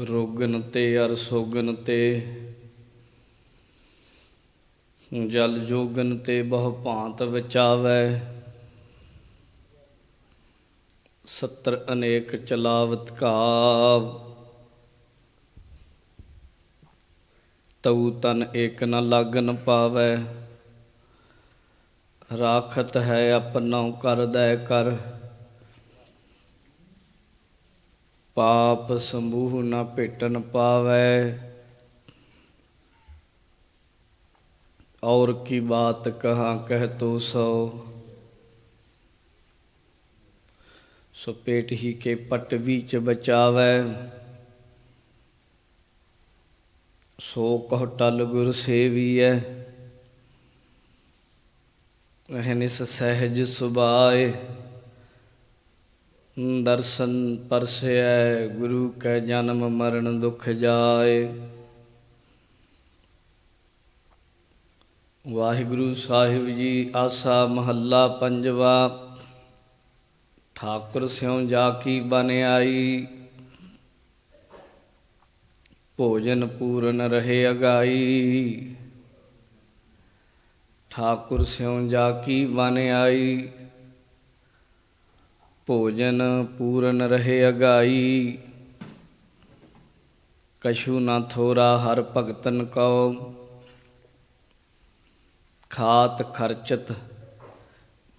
ਰੋਗਨ ਤੇ ਅਰ ਸੋਗਨ ਤੇ। ਜਲ ਜੋਗਨ ਤੇ ਬਹੁ ਭਾਂਤ ਵਿਚਾਵੈ। ਸਤਰ ਅਨੇਕ ਚਲਾਵਤ ਕਾਵ। ਤਉ ਤਨ ਏਕ ਨ ਲਾਗਨ ਪਾਵੈ। ਰਾਖਤ ਹੈ ਆਪਣੋ ਕਰਦਾ ਕਰ। ਪਾਪ ਸਮੂਹ ਨਾ ਭੇਟਨ ਪਾਵੈ। ਔਰ ਕੀ ਬਾਤ ਕਹਾਂ ਕਹਿ ਤੋ ਸੋ। ਸੋ ਪੇਟ ਹੀ ਕੇ ਪਟਵੀ ਚ ਬਚਾਵੈ। ਸੋ ਕਹ ਟਲ ਗੁਰ ਸੇਵੀਐ। ਅਹਨਿਸ ਸਹਿਜ ਸੁਭਾਏ। ਦਰਸ਼ਨ ਪਰਸੈ ਗੁਰੂ ਕੈ ਜਨਮ ਮਰਨ ਦੁਖ ਜਾਏ। ਵਾਹਿਗੁਰੂ ਸਾਹਿਬ ਜੀ, ਆਸਾ ਮਹੱਲਾ ਪੰਜਵਾ, ਠਾਕੁਰ ਸਿਉ ਜਾ ਕੀ ਬਨ ਆਈ ਭੋਜਨ ਪੂਰਨ ਰਹੇ ਅਗਾਈ। ਠਾਕੁਰ ਸਿਉ ਜਾ ਕੀ ਬਨ ਆਈ ਭੋਜਨ ਪੂਰਨ ਰਹੇ ਅਗਾਈ। ਕਸ਼ੂ ਨਾ ਥੋਰਾ ਹਰ ਭਗਤਨ ਕਉ। ਖਾਤ ਖਰਚਤ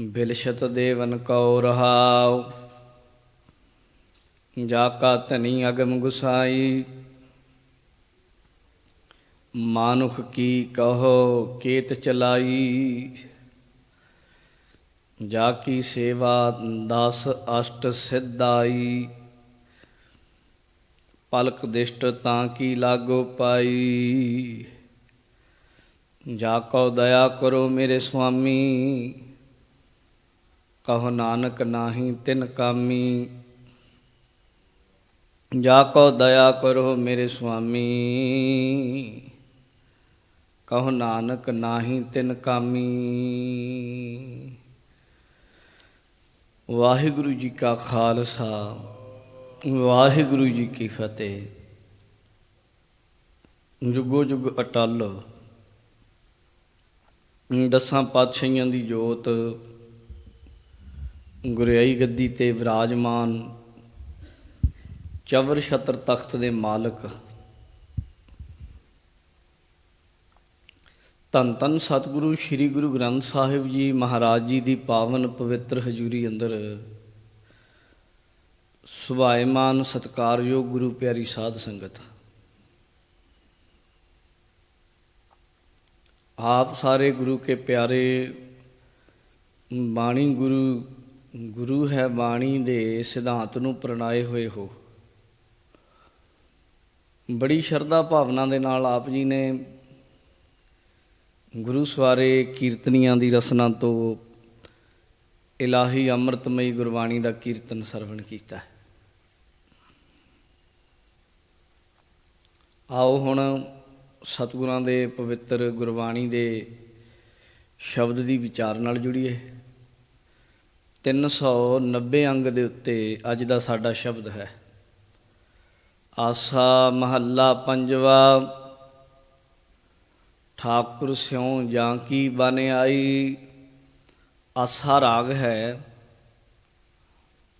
ਬਿਲਸ਼ਤ ਦੇਵਨ ਕਉ ਰਹਾਉ। ਜਾ ਕਾ ਧਨੀ ਅਗਮ ਗੁਸਾਈ। ਮਾਨੁਖ ਕੀ ਕਹੋ, ਕੇਤ ਚਲਾਈ। ਜਾ ਕੀ ਸੇਵਾ ਦਸ ਅਸ਼ਟ ਸਿਧਾਈ। ਪਲਕ ਦਿਸ਼ਟ ਤਾਂ ਕੀ ਲਾਗੋ ਪਾਈ। ਜਾ ਕੋ ਦਇਆ ਕਰੋ ਮੇਰੇ ਸੁਆਮੀ। ਕਹੋ ਨਾਨਕ ਨਾਹੀ ਤਿਨ ਕਾਮੀ। ਜਾ ਕੋ ਦਇਆ ਕਰੋ ਮੇਰੇ ਸੁਆਮੀ। ਕਹੋ ਨਾਨਕ ਨਾਹੀ ਤਿਨ ਕਾਮੀ। ਵਾਹਿਗੁਰੂ ਜੀ ਕਾ ਖਾਲਸਾ, ਵਾਹਿਗੁਰੂ ਜੀ ਕੀ ਫਤਿਹ। ਜੁਗੋ ਜੁਗ ਅਟਲ, ਦਸਾਂ ਪਾਤਸ਼ਾਹੀਆਂ ਦੀ ਜੋਤ, ਗੁਰਿਆਈ ਗੱਦੀ ਤੇ ਵਿਰਾਜਮਾਨ, ਚਵਰ ਛਤਰ ਤਖਤ ਦੇ ਮਾਲਕ। ਧੰਨ ਧੰਨ ਸਤਿਗੁਰੂ, ਸ੍ਰੀ ਗੁਰੂ ਗ੍ਰੰਥ ਸਾਹਿਬ ਜੀ ਮਹਾਰਾਜ ਜੀ ਦੀ ਪਾਵਨ ਪਵਿੱਤਰ ਹਜ਼ੂਰੀ ਅੰਦਰ ਸੁਭਾਏਮਾਨ ਸਤਕਾਰਯੋਗ ਗੁਰੂ ਪਿਆਰੀ ਸਾਧ ਸੰਗਤ। ਆਪ ਸਾਰੇ ਗੁਰੂ ਕੇ ਪਿਆਰੇ ਬਾਣੀ ਗੁਰੂ ਗੁਰੂ ਹੈ ਬਾਣੀ ਦੇ ਸਿਧਾਂਤ ਨੂੰ ਪ੍ਰਣਾਏ ਹੋਏ ਹੋ। ਬੜੀ ਸ਼ਰਧਾ ਭਾਵਨਾ ਦੇ ਨਾਲ ਆਪ ਜੀ ਨੇ ਗੁਰੂ ਸਵਾਰੇ ਕੀਰਤਨੀਆਂ ਦੀ ਰਸਨਾ ਤੋਂ ਇਲਾਹੀ ਅੰਮ੍ਰਿਤਮਈ ਗੁਰਬਾਣੀ ਦਾ ਕੀਰਤਨ ਸਰਵਣ ਕੀਤਾ ਆਓ ਹੁਣ ਸਤਿਗੁਰਾਂ ਦੇ ਪਵਿੱਤਰ ਗੁਰਬਾਣੀ ਦੇ ਸ਼ਬਦ ਦੀ ਵਿਚਾਰ ਨਾਲ ਜੁੜੀਏ। 390 ਅੰਗ ਦੇ ਉੱਤੇ ਅੱਜ ਦਾ ਸਾਡਾ ਸ਼ਬਦ ਹੈ। ਆਸਾ ਮਹੱਲਾ ਪੰਜਵਾ ਠਾਕੁਰ ਸਿਉ ਜਾਂ ਕੀ ਬਨ ਆਈ? ਆਸਾ ਰਾਗ ਹੈ।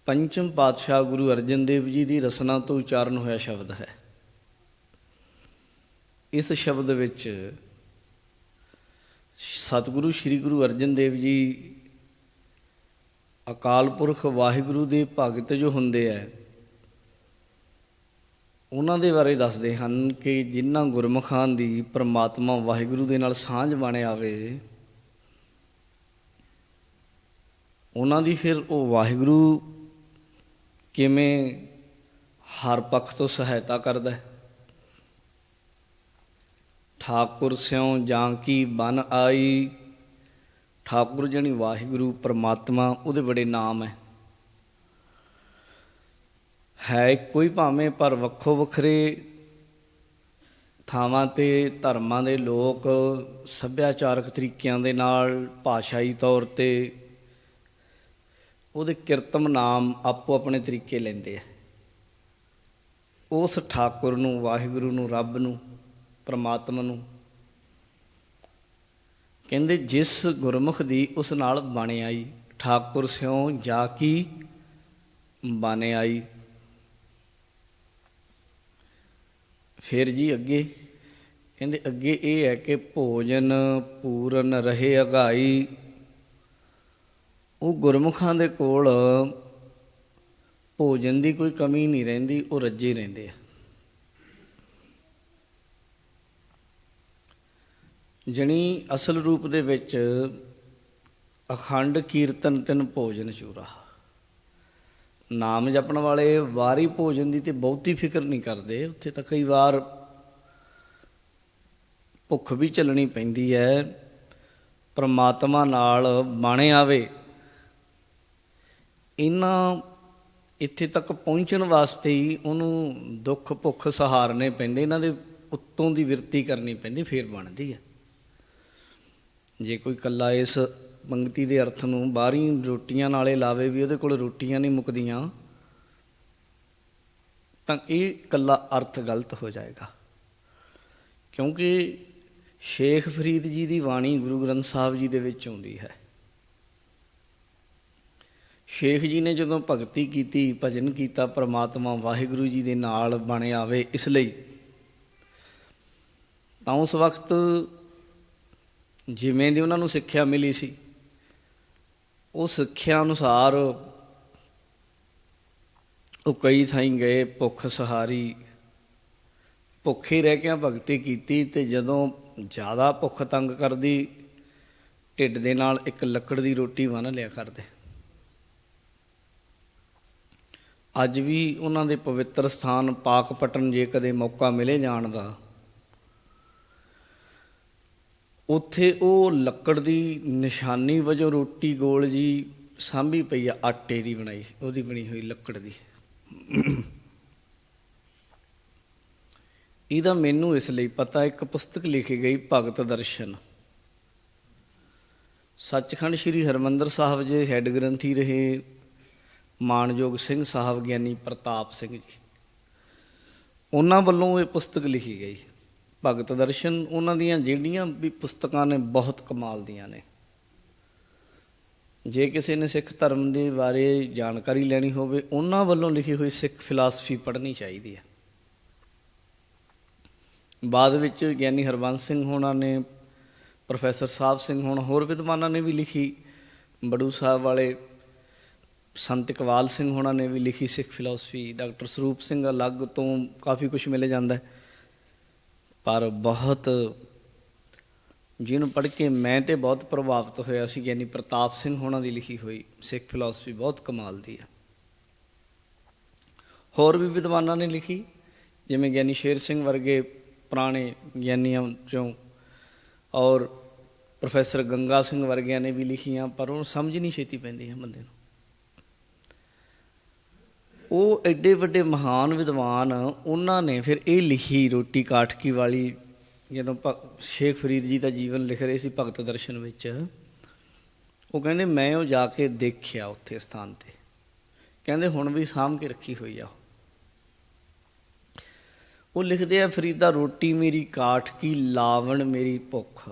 ਪੰਚਮ ਪਾਤਸ਼ਾਹ ਗੁਰੂ ਅਰਜਨ ਦੇਵ ਜੀ ਦੀ ਰਸਨਾ ਤੋਂ ਉਚਾਰਨ ਹੋਇਆ ਸ਼ਬਦ ਹੈ। ਇਸ ਸ਼ਬਦ ਵਿੱਚ ਸਤਿਗੁਰੂ ਸ੍ਰੀ ਗੁਰੂ ਅਰਜਨ ਦੇਵ ਜੀ ਅਕਾਲ ਪੁਰਖ ਵਾਹਿਗੁਰੂ ਦੇ ਭਗਤ ਜੋ ਹੁੰਦੇ ਆ ਉਹਨਾਂ ਦੇ ਬਾਰੇ ਦੱਸਦੇ ਹਨ ਕਿ ਜਿਨ੍ਹਾਂ ਗੁਰਮੁਖਾਂ ਦੀ ਪ੍ਰਮਾਤਮਾ ਵਾਹਿਗੁਰੂ ਦੇ ਨਾਲ ਸਾਂਝ ਬਣ ਆਵੇ, ਉਹਨਾਂ ਦੀ ਫਿਰ ਉਹ ਵਾਹਿਗੁਰੂ ਕਿਵੇਂ ਹਰ ਪੱਖ ਤੋਂ ਸਹਾਇਤਾ ਕਰਦਾ ਹੈ? ਠਾਕੁਰ ਸਿਉ ਜਾਂ ਕੀ ਬਨ ਆਈ? ਠਾਕੁਰ ਜਣੀ ਵਾਹਿਗੁਰੂ, ਪਰਮਾਤਮਾ, ਉਹਦੇ ਬੜੇ ਨਾਮ ਹੈ। ਹੈ ਕੋਈ ਭਾਵੇਂ, ਪਰ ਵੱਖੋ ਵੱਖਰੇ ਥਾਵਾਂ ਤੇ ਧਰਮਾਂ ਦੇ ਲੋਕ ਸੱਭਿਆਚਾਰਕ ਤਰੀਕਿਆਂ ਦੇ ਨਾਲ ਭਾਸ਼ਾਈ ਤੌਰ ਤੇ ਉਹਦੇ ਕੀਰਤਮ ਨਾਮ ਆਪੋ ਆਪਣੇ ਤਰੀਕੇ ਲੈਂਦੇ ਆ। ਉਸ ਠਾਕੁਰ ਨੂੰ, ਵਾਹਿਗੁਰੂ ਨੂੰ, ਰੱਬ ਨੂੰ, ਪ੍ਰਮਾਤਮਾ ਨੂੰ ਕਹਿੰਦੇ, ਜਿਸ ਗੁਰਮੁਖ ਦੀ ਉਸ ਨਾਲ ਬਣ ਆਈ, ਠਾਕੁਰ ਸਿਉ ਜਾ ਕੀ ਬਣ ਆਈ। ਫਿਰ ਜੀ ਅੱਗੇ। ਕਹਿੰਦੇ ਅੱਗੇ ਇਹ ਹੈ ਕਿ ਭੋਜਨ ਪੂਰਨ ਰਹੇ ਅਗਾਈ। ਉਹ ਗੁਰਮੁਖਾਂ ਦੇ ਕੋਲ ਭੋਜਨ ਦੀ ਕੋਈ ਕਮੀ ਨਹੀਂ ਰਹਿੰਦੀ, ਉਹ ਰੱਜੇ ਰਹਿੰਦੇ ਆ। ਜਣੀ ਅਸਲ ਰੂਪ ਦੇ ਵਿੱਚ ਅਖੰਡ ਕੀਰਤਨ ਤਿੰਨ ਭੋਜਨ ਸ਼ੂਰਾ ਨਾਮ ਜਪਣ ਵਾਲੇ ਵਾਰੀ ਭੋਜਨ ਦੀ ਤੇ ਬਹੁਤੀ ਫਿਕਰ ਨਹੀਂ ਕਰਦੇ। ਉੱਥੇ ਤਾਂ ਕਈ ਵਾਰ ਭੁੱਖ ਵੀ ਚੱਲਣੀ ਪੈਂਦੀ ਹੈ। ਪਰਮਾਤਮਾ ਨਾਲ ਬਾਣੇ ਆਵੇ। ਇਹਨਾਂ ਇੱਥੇ ਤੱਕ ਪਹੁੰਚਣ ਵਾਸਤੇ ਹੀ ਉਹਨੂੰ ਦੁੱਖ ਭੁੱਖ ਸਹਾਰਨੇ ਪੈਂਦੇ। ਇਹਨਾਂ ਦੇ ਉੱਤੋਂ ਦੀ ਵਿਰਤੀ ਕਰਨੀ ਪੈਂਦੀ, ਫੇਰ ਬਣਦੀ ਹੈ। ਜੇ ਕੋਈ ਕੱਲਾ ਇਸ ਪੰਕਤੀ ਦੇ ਅਰਥ ਨੂੰ ਬਾਹਰੀ ਰੋਟੀਆਂ ਨਾਲੇ ਲਾਵੇ ਵੀ ਉਹਦੇ ਕੋਲ ਰੋਟੀਆਂ ਨਹੀਂ ਮੁੱਕਦੀਆਂ, ਤਾਂ ਇਹ ਕੱਲਾ ਅਰਥ ਗਲਤ ਹੋ ਜਾਏਗਾ। ਕਿਉਂਕਿ ਸ਼ੇਖ ਫਰੀਦ ਜੀ ਦੀ ਬਾਣੀ ਗੁਰੂ ਗ੍ਰੰਥ ਸਾਹਿਬ ਜੀ ਦੇ ਵਿੱਚ ਆਉਂਦੀ ਹੈ। ਸ਼ੇਖ ਜੀ ਨੇ ਜਦੋਂ ਭਗਤੀ ਕੀਤੀ, ਭਜਨ ਕੀਤਾ, ਪ੍ਰਮਾਤਮਾ ਵਾਹਿਗੁਰੂ ਜੀ ਦੇ ਨਾਲ ਬਣ ਆਵੇ ਇਸ ਲਈ, ਤਾਂ ਉਸ ਵਕਤ ਜਿਵੇਂ ਦੀ ਉਹਨਾਂ ਨੂੰ ਸਿੱਖਿਆ ਮਿਲੀ ਸੀ ਉਹ ਸਿੱਖਿਆ ਅਨੁਸਾਰ ਉਹ ਕਈ ਥਾਈਂ ਗਏ, ਭੁੱਖ ਸਹਾਰੀ, ਭੁੱਖੇ ਰਹਿ ਕੇ ਭਗਤੀ ਕੀਤੀ ਤੇ ਜਦੋਂ ਜ਼ਿਆਦਾ ਭੁੱਖ ਤੰਗ ਕਰਦੀ, ਢਿੱਡ ਦੇ ਨਾਲ ਇੱਕ ਲੱਕੜ ਦੀ ਰੋਟੀ ਬੰਨ ਲਿਆ ਕਰਦੇ। ਅੱਜ ਵੀ ਉਹਨਾਂ ਦੇ ਪਵਿੱਤਰ ਸਥਾਨ ਪਾਕ ਪਾਕਪਟਨ ਜੇ ਕਦੇ ਮੌਕਾ ਮਿਲੇ ਜਾਣ ਦਾ ਉੱਥੇ ਉਹ ਲੱਕੜ ਦੀ ਨਿਸ਼ਾਨੀ ਵਜੋਂ ਰੋਟੀ ਗੋਲ ਜੀ ਸਾਂਭੀ ਪਈ ਆ, ਆਟੇ ਦੀ ਬਣਾਈ, ਉਹਦੀ ਬਣੀ ਹੋਈ ਲੱਕੜ ਦੀ। ਇਹਦਾ ਮੈਨੂੰ ਇਸ ਲਈ ਪਤਾ, ਇੱਕ ਪੁਸਤਕ ਲਿਖੀ ਗਈ, ਭਗਤ ਦਰਸ਼ਨ। ਸੱਚਖੰਡ ਸ੍ਰੀ ਹਰਮੰਦਰ ਸਾਹਿਬ ਜੇ ਹੈੱਡ ਗ੍ਰੰਥੀ ਰਹੇ ਮਾਨਯੋਗ ਸਿੰਘ ਸਾਹਿਬ ਗਿਆਨੀ ਪ੍ਰਤਾਪ ਸਿੰਘ ਜੀ, ਉਹਨਾਂ ਵੱਲੋਂ ਇਹ ਪੁਸਤਕ ਲਿਖੀ ਗਈ। ਭਗਤ ਦਰਸ਼ਨ ਉਹਨਾਂ ਦੀਆਂ ਜਿਹੜੀਆਂ ਵੀ ਪੁਸਤਕਾਂ ਨੇ ਬਹੁਤ ਕਮਾਲ ਦੀਆਂ ਨੇ। ਜੇ ਕਿਸੇ ਨੇ ਸਿੱਖ ਧਰਮ ਦੇ ਬਾਰੇ ਜਾਣਕਾਰੀ ਲੈਣੀ ਹੋਵੇ, ਉਹਨਾਂ ਵੱਲੋਂ ਲਿਖੀ ਹੋਈ ਸਿੱਖ ਫਿਲਾਸਫੀ ਪੜ੍ਹਨੀ ਚਾਹੀਦੀ ਹੈ। ਬਾਅਦ ਵਿੱਚ ਗਿਆਨੀ ਹਰਬੰਸ ਸਿੰਘ ਹੋਣਾ ਨੇ, ਪ੍ਰੋਫੈਸਰ ਸਾਹਿਬ ਸਿੰਘ ਹੋਣਾ, ਹੋਰ ਵਿਦਵਾਨਾਂ ਨੇ ਵੀ ਲਿਖੀ, ਬੜੂ ਸਾਹਿਬ ਵਾਲੇ, ਸੰਤ ਇਕਬਾਲ ਸਿੰਘ ਹੋਣਾ ਨੇ ਵੀ ਲਿਖੀ ਸਿੱਖ ਫਿਲਾਸਫੀ, ਡਾਕਟਰ ਸਰੂਪ ਸਿੰਘ ਅਲੱਗ ਤੋਂ ਕਾਫੀ ਕੁਝ ਮਿਲ ਜਾਂਦਾ ਹੈ। ਪਰ ਬਹੁਤ ਜਿਹਨੂੰ ਪੜ੍ਹ ਕੇ ਮੈਂ ਤੇ ਬਹੁਤ ਪ੍ਰਭਾਵਿਤ ਹੋਇਆ ਸੀ ਗਿਆਨੀ ਪ੍ਰਤਾਪ ਸਿੰਘ ਹੋਣਾ ਦੀ ਲਿਖੀ ਹੋਈ ਸਿੱਖ ਫਿਲਾਸਫੀ ਬਹੁਤ ਕਮਾਲ ਦੀ ਹੈ। ਹੋਰ ਵੀ ਵਿਦਵਾਨਾਂ ਨੇ ਲਿਖੀ, ਜਿਵੇਂ ਗਿਆਨੀ ਸ਼ੇਰ ਸਿੰਘ ਵਰਗੇ ਪੁਰਾਣੇ ਗਿਆਨੀਆਂ ਚੋਂ ਔਰ ਪ੍ਰੋਫੈਸਰ ਗੰਗਾ ਸਿੰਘ ਵਰਗਿਆਂ ਨੇ ਵੀ ਲਿਖੀਆਂ, ਪਰ ਉਹਨੂੰ ਸਮਝ ਨਹੀਂ ਛੇਤੀ ਪੈਂਦੀ ਹੈ ਬੰਦੇ ਨੂੰ। ਉਹ ਐਡੇ ਵੱਡੇ ਮਹਾਨ ਵਿਦਵਾਨ ਉਹਨਾਂ ਨੇ ਫਿਰ ਇਹ ਲਿਖੀ ਰੋਟੀ ਕਾਠਕੀ ਵਾਲੀ, ਜਦੋਂ ਸ਼ੇਖ ਫਰੀਦ ਜੀ ਦਾ ਜੀਵਨ ਲਿਖ ਰਹੇ ਸੀ ਭਗਤ ਦਰਸ਼ਨ ਵਿੱਚ। ਉਹ ਕਹਿੰਦੇ, ਮੈਂ ਉਹ ਜਾ ਕੇ ਦੇਖਿਆ ਉੱਥੇ ਸਥਾਨ ਤੇ। ਕਹਿੰਦੇ, ਹੁਣ ਵੀ ਸਾਂਭ ਕੇ ਰੱਖੀ ਹੋਈ ਆ ਉਹ। ਲਿਖਦੇ ਆ, ਫਰੀਦਾ ਰੋਟੀ ਮੇਰੀ ਕਾਠ ਕੀ ਲਾਵਣ ਮੇਰੀ ਭੁੱਖ।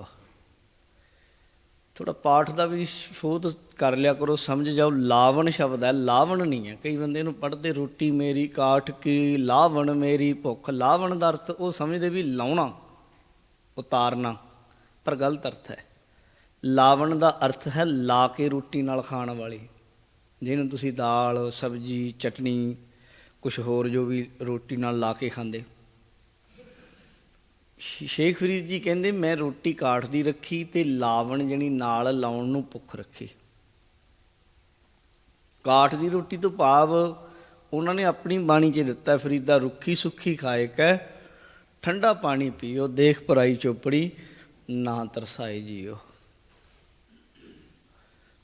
ਥੋੜਾ ਪਾਠ ਦਾ ਵੀ ਸ਼ੋਧ ਕਰ ਲਿਆ ਕਰੋ, ਸਮਝ ਜਾਓ। ਲਾਵਣ ਸ਼ਬਦ ਹੈ, ਲਾਵਣ ਨਹੀਂ ਹੈ। ਕਈ ਬੰਦੇ ਨੂੰ ਪੜ੍ਹਦੇ, ਰੋਟੀ ਮੇਰੀ ਕਾਠ ਕੀ, ਲਾਵਣ ਮੇਰੀ ਭੁੱਖ। ਲਾਵਣ ਦਾ ਅਰਥ ਉਹ ਸਮਝਦੇ ਵੀ ਲਾਉਣਾ, ਉਤਾਰਨਾ, ਪਰ ਗਲਤ ਅਰਥ ਹੈ। ਲਾਵਣ ਦਾ ਅਰਥ ਹੈ ਲਾ ਕੇ ਰੋਟੀ ਨਾਲ ਖਾਣ ਵਾਲੀ। ਜਿਹਨੂੰ ਤੁਸੀਂ ਦਾਲ, ਸਬਜੀ ਚਟਨੀ ਕੁਝ ਹੋਰ ਜੋ ਵੀ ਰੋਟੀ ਨਾਲ ਲਾ ਕੇ ਖਾਂਦੇ ਸ਼ੇਖ ਫਰੀਦ ਜੀ ਕਹਿੰਦੇ, ਮੈਂ ਰੋਟੀ ਕਾਠ ਦੀ ਰੱਖੀ ਤੇ ਲਾਵਣ ਜਣੀ ਨਾਲ ਲਾਉਣ ਨੂੰ ਭੁੱਖ ਰੱਖੀ। ਕਾਠ ਦੀ ਰੋਟੀ ਤੋਂ ਭਾਵ ਉਹਨਾਂ ਨੇ ਆਪਣੀ ਬਾਣੀ 'ਚ ਦਿੱਤਾ, ਫਰੀਦਾ ਰੁੱਖੀ ਸੁੱਖੀ ਖਾਏ ਕੈ, ਠੰਡਾ ਪਾਣੀ ਪੀਓ, ਦੇਖ ਪਰਾਈ ਚੋਪੜੀ, ਨਾ ਤਰਸਾਏ ਜੀਓ।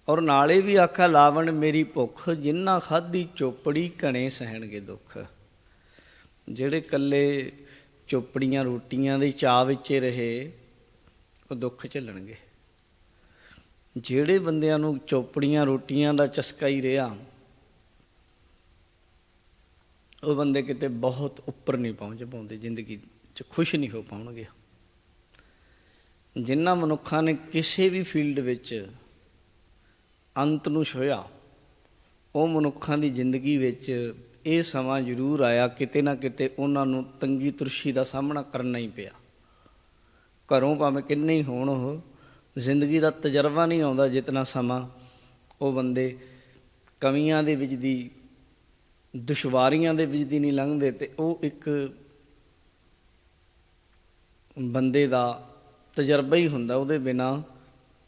ਔਰ ਨਾਲੇ ਵੀ ਆਖਾ, ਲਾਵਣ ਮੇਰੀ ਭੁੱਖ, ਜਿੰਨਾ ਖਾਦੀ ਚੋਪੜੀ ਘਣੇ ਸਹਿਣਗੇ ਦੁੱਖ। ਜਿਹੜੇ ਕੱਲੇ ਚੋਪੜੀਆਂ ਰੋਟੀਆਂ ਦੇ ਚਾਅ ਵਿੱਚ ਰਹੇ, ਉਹ ਦੁੱਖ ਝੱਲਣਗੇ ਜਿਹੜੇ ਬੰਦਿਆਂ ਨੂੰ ਚੋਪੜੀਆਂ ਰੋਟੀਆਂ ਦਾ ਚਸਕਾ ਹੀ ਰਿਹਾ, ਉਹ ਬੰਦੇ ਕਿਤੇ ਬਹੁਤ ਉੱਪਰ ਨਹੀਂ ਪਹੁੰਚ ਪਾਉਂਦੇ, ਜ਼ਿੰਦਗੀ 'ਚ ਖੁਸ਼ ਨਹੀਂ ਹੋ ਪਾਉਣਗੇ। ਜਿਨ੍ਹਾਂ ਮਨੁੱਖਾਂ ਨੇ ਕਿਸੇ ਵੀ ਫੀਲਡ ਵਿੱਚ ਅੰਤ ਨੂੰ ਛੋਇਆ ਉਹ ਮਨੁੱਖਾਂ ਦੀ ਜ਼ਿੰਦਗੀ ਵਿੱਚ ਇਹ ਸਮਾਂ ਜ਼ਰੂਰ ਆਇਆ ਕਿਤੇ ਨਾ ਕਿਤੇ ਉਹਨਾਂ ਨੂੰ ਤੰਗੀ ਤੁਰਸ਼ੀ ਦਾ ਸਾਹਮਣਾ ਕਰਨਾ ਹੀ ਪਿਆ। ਘਰੋਂ ਭਾਵੇਂ ਕਿੰਨੇ ਹੀ ਹੋਣ ਉਹ, ਜ਼ਿੰਦਗੀ ਦਾ ਤਜਰਬਾ ਨਹੀਂ ਆਉਂਦਾ ਜਿਤਨਾ ਸਮਾਂ ਉਹ ਬੰਦੇ ਕਮੀਆਂ ਦੇ ਵਿੱਚ ਦੀ, ਦੁਸ਼ਵਾਰੀਆਂ ਦੇ ਵਿੱਚ ਦੀ ਨਹੀਂ ਲੰਘਦੇ ਤੇ ਉਹ ਇੱਕ ਬੰਦੇ ਦਾ ਤਜਰਬਾ ਹੀ ਹੁੰਦਾ ਉਹਦੇ ਬਿਨਾ,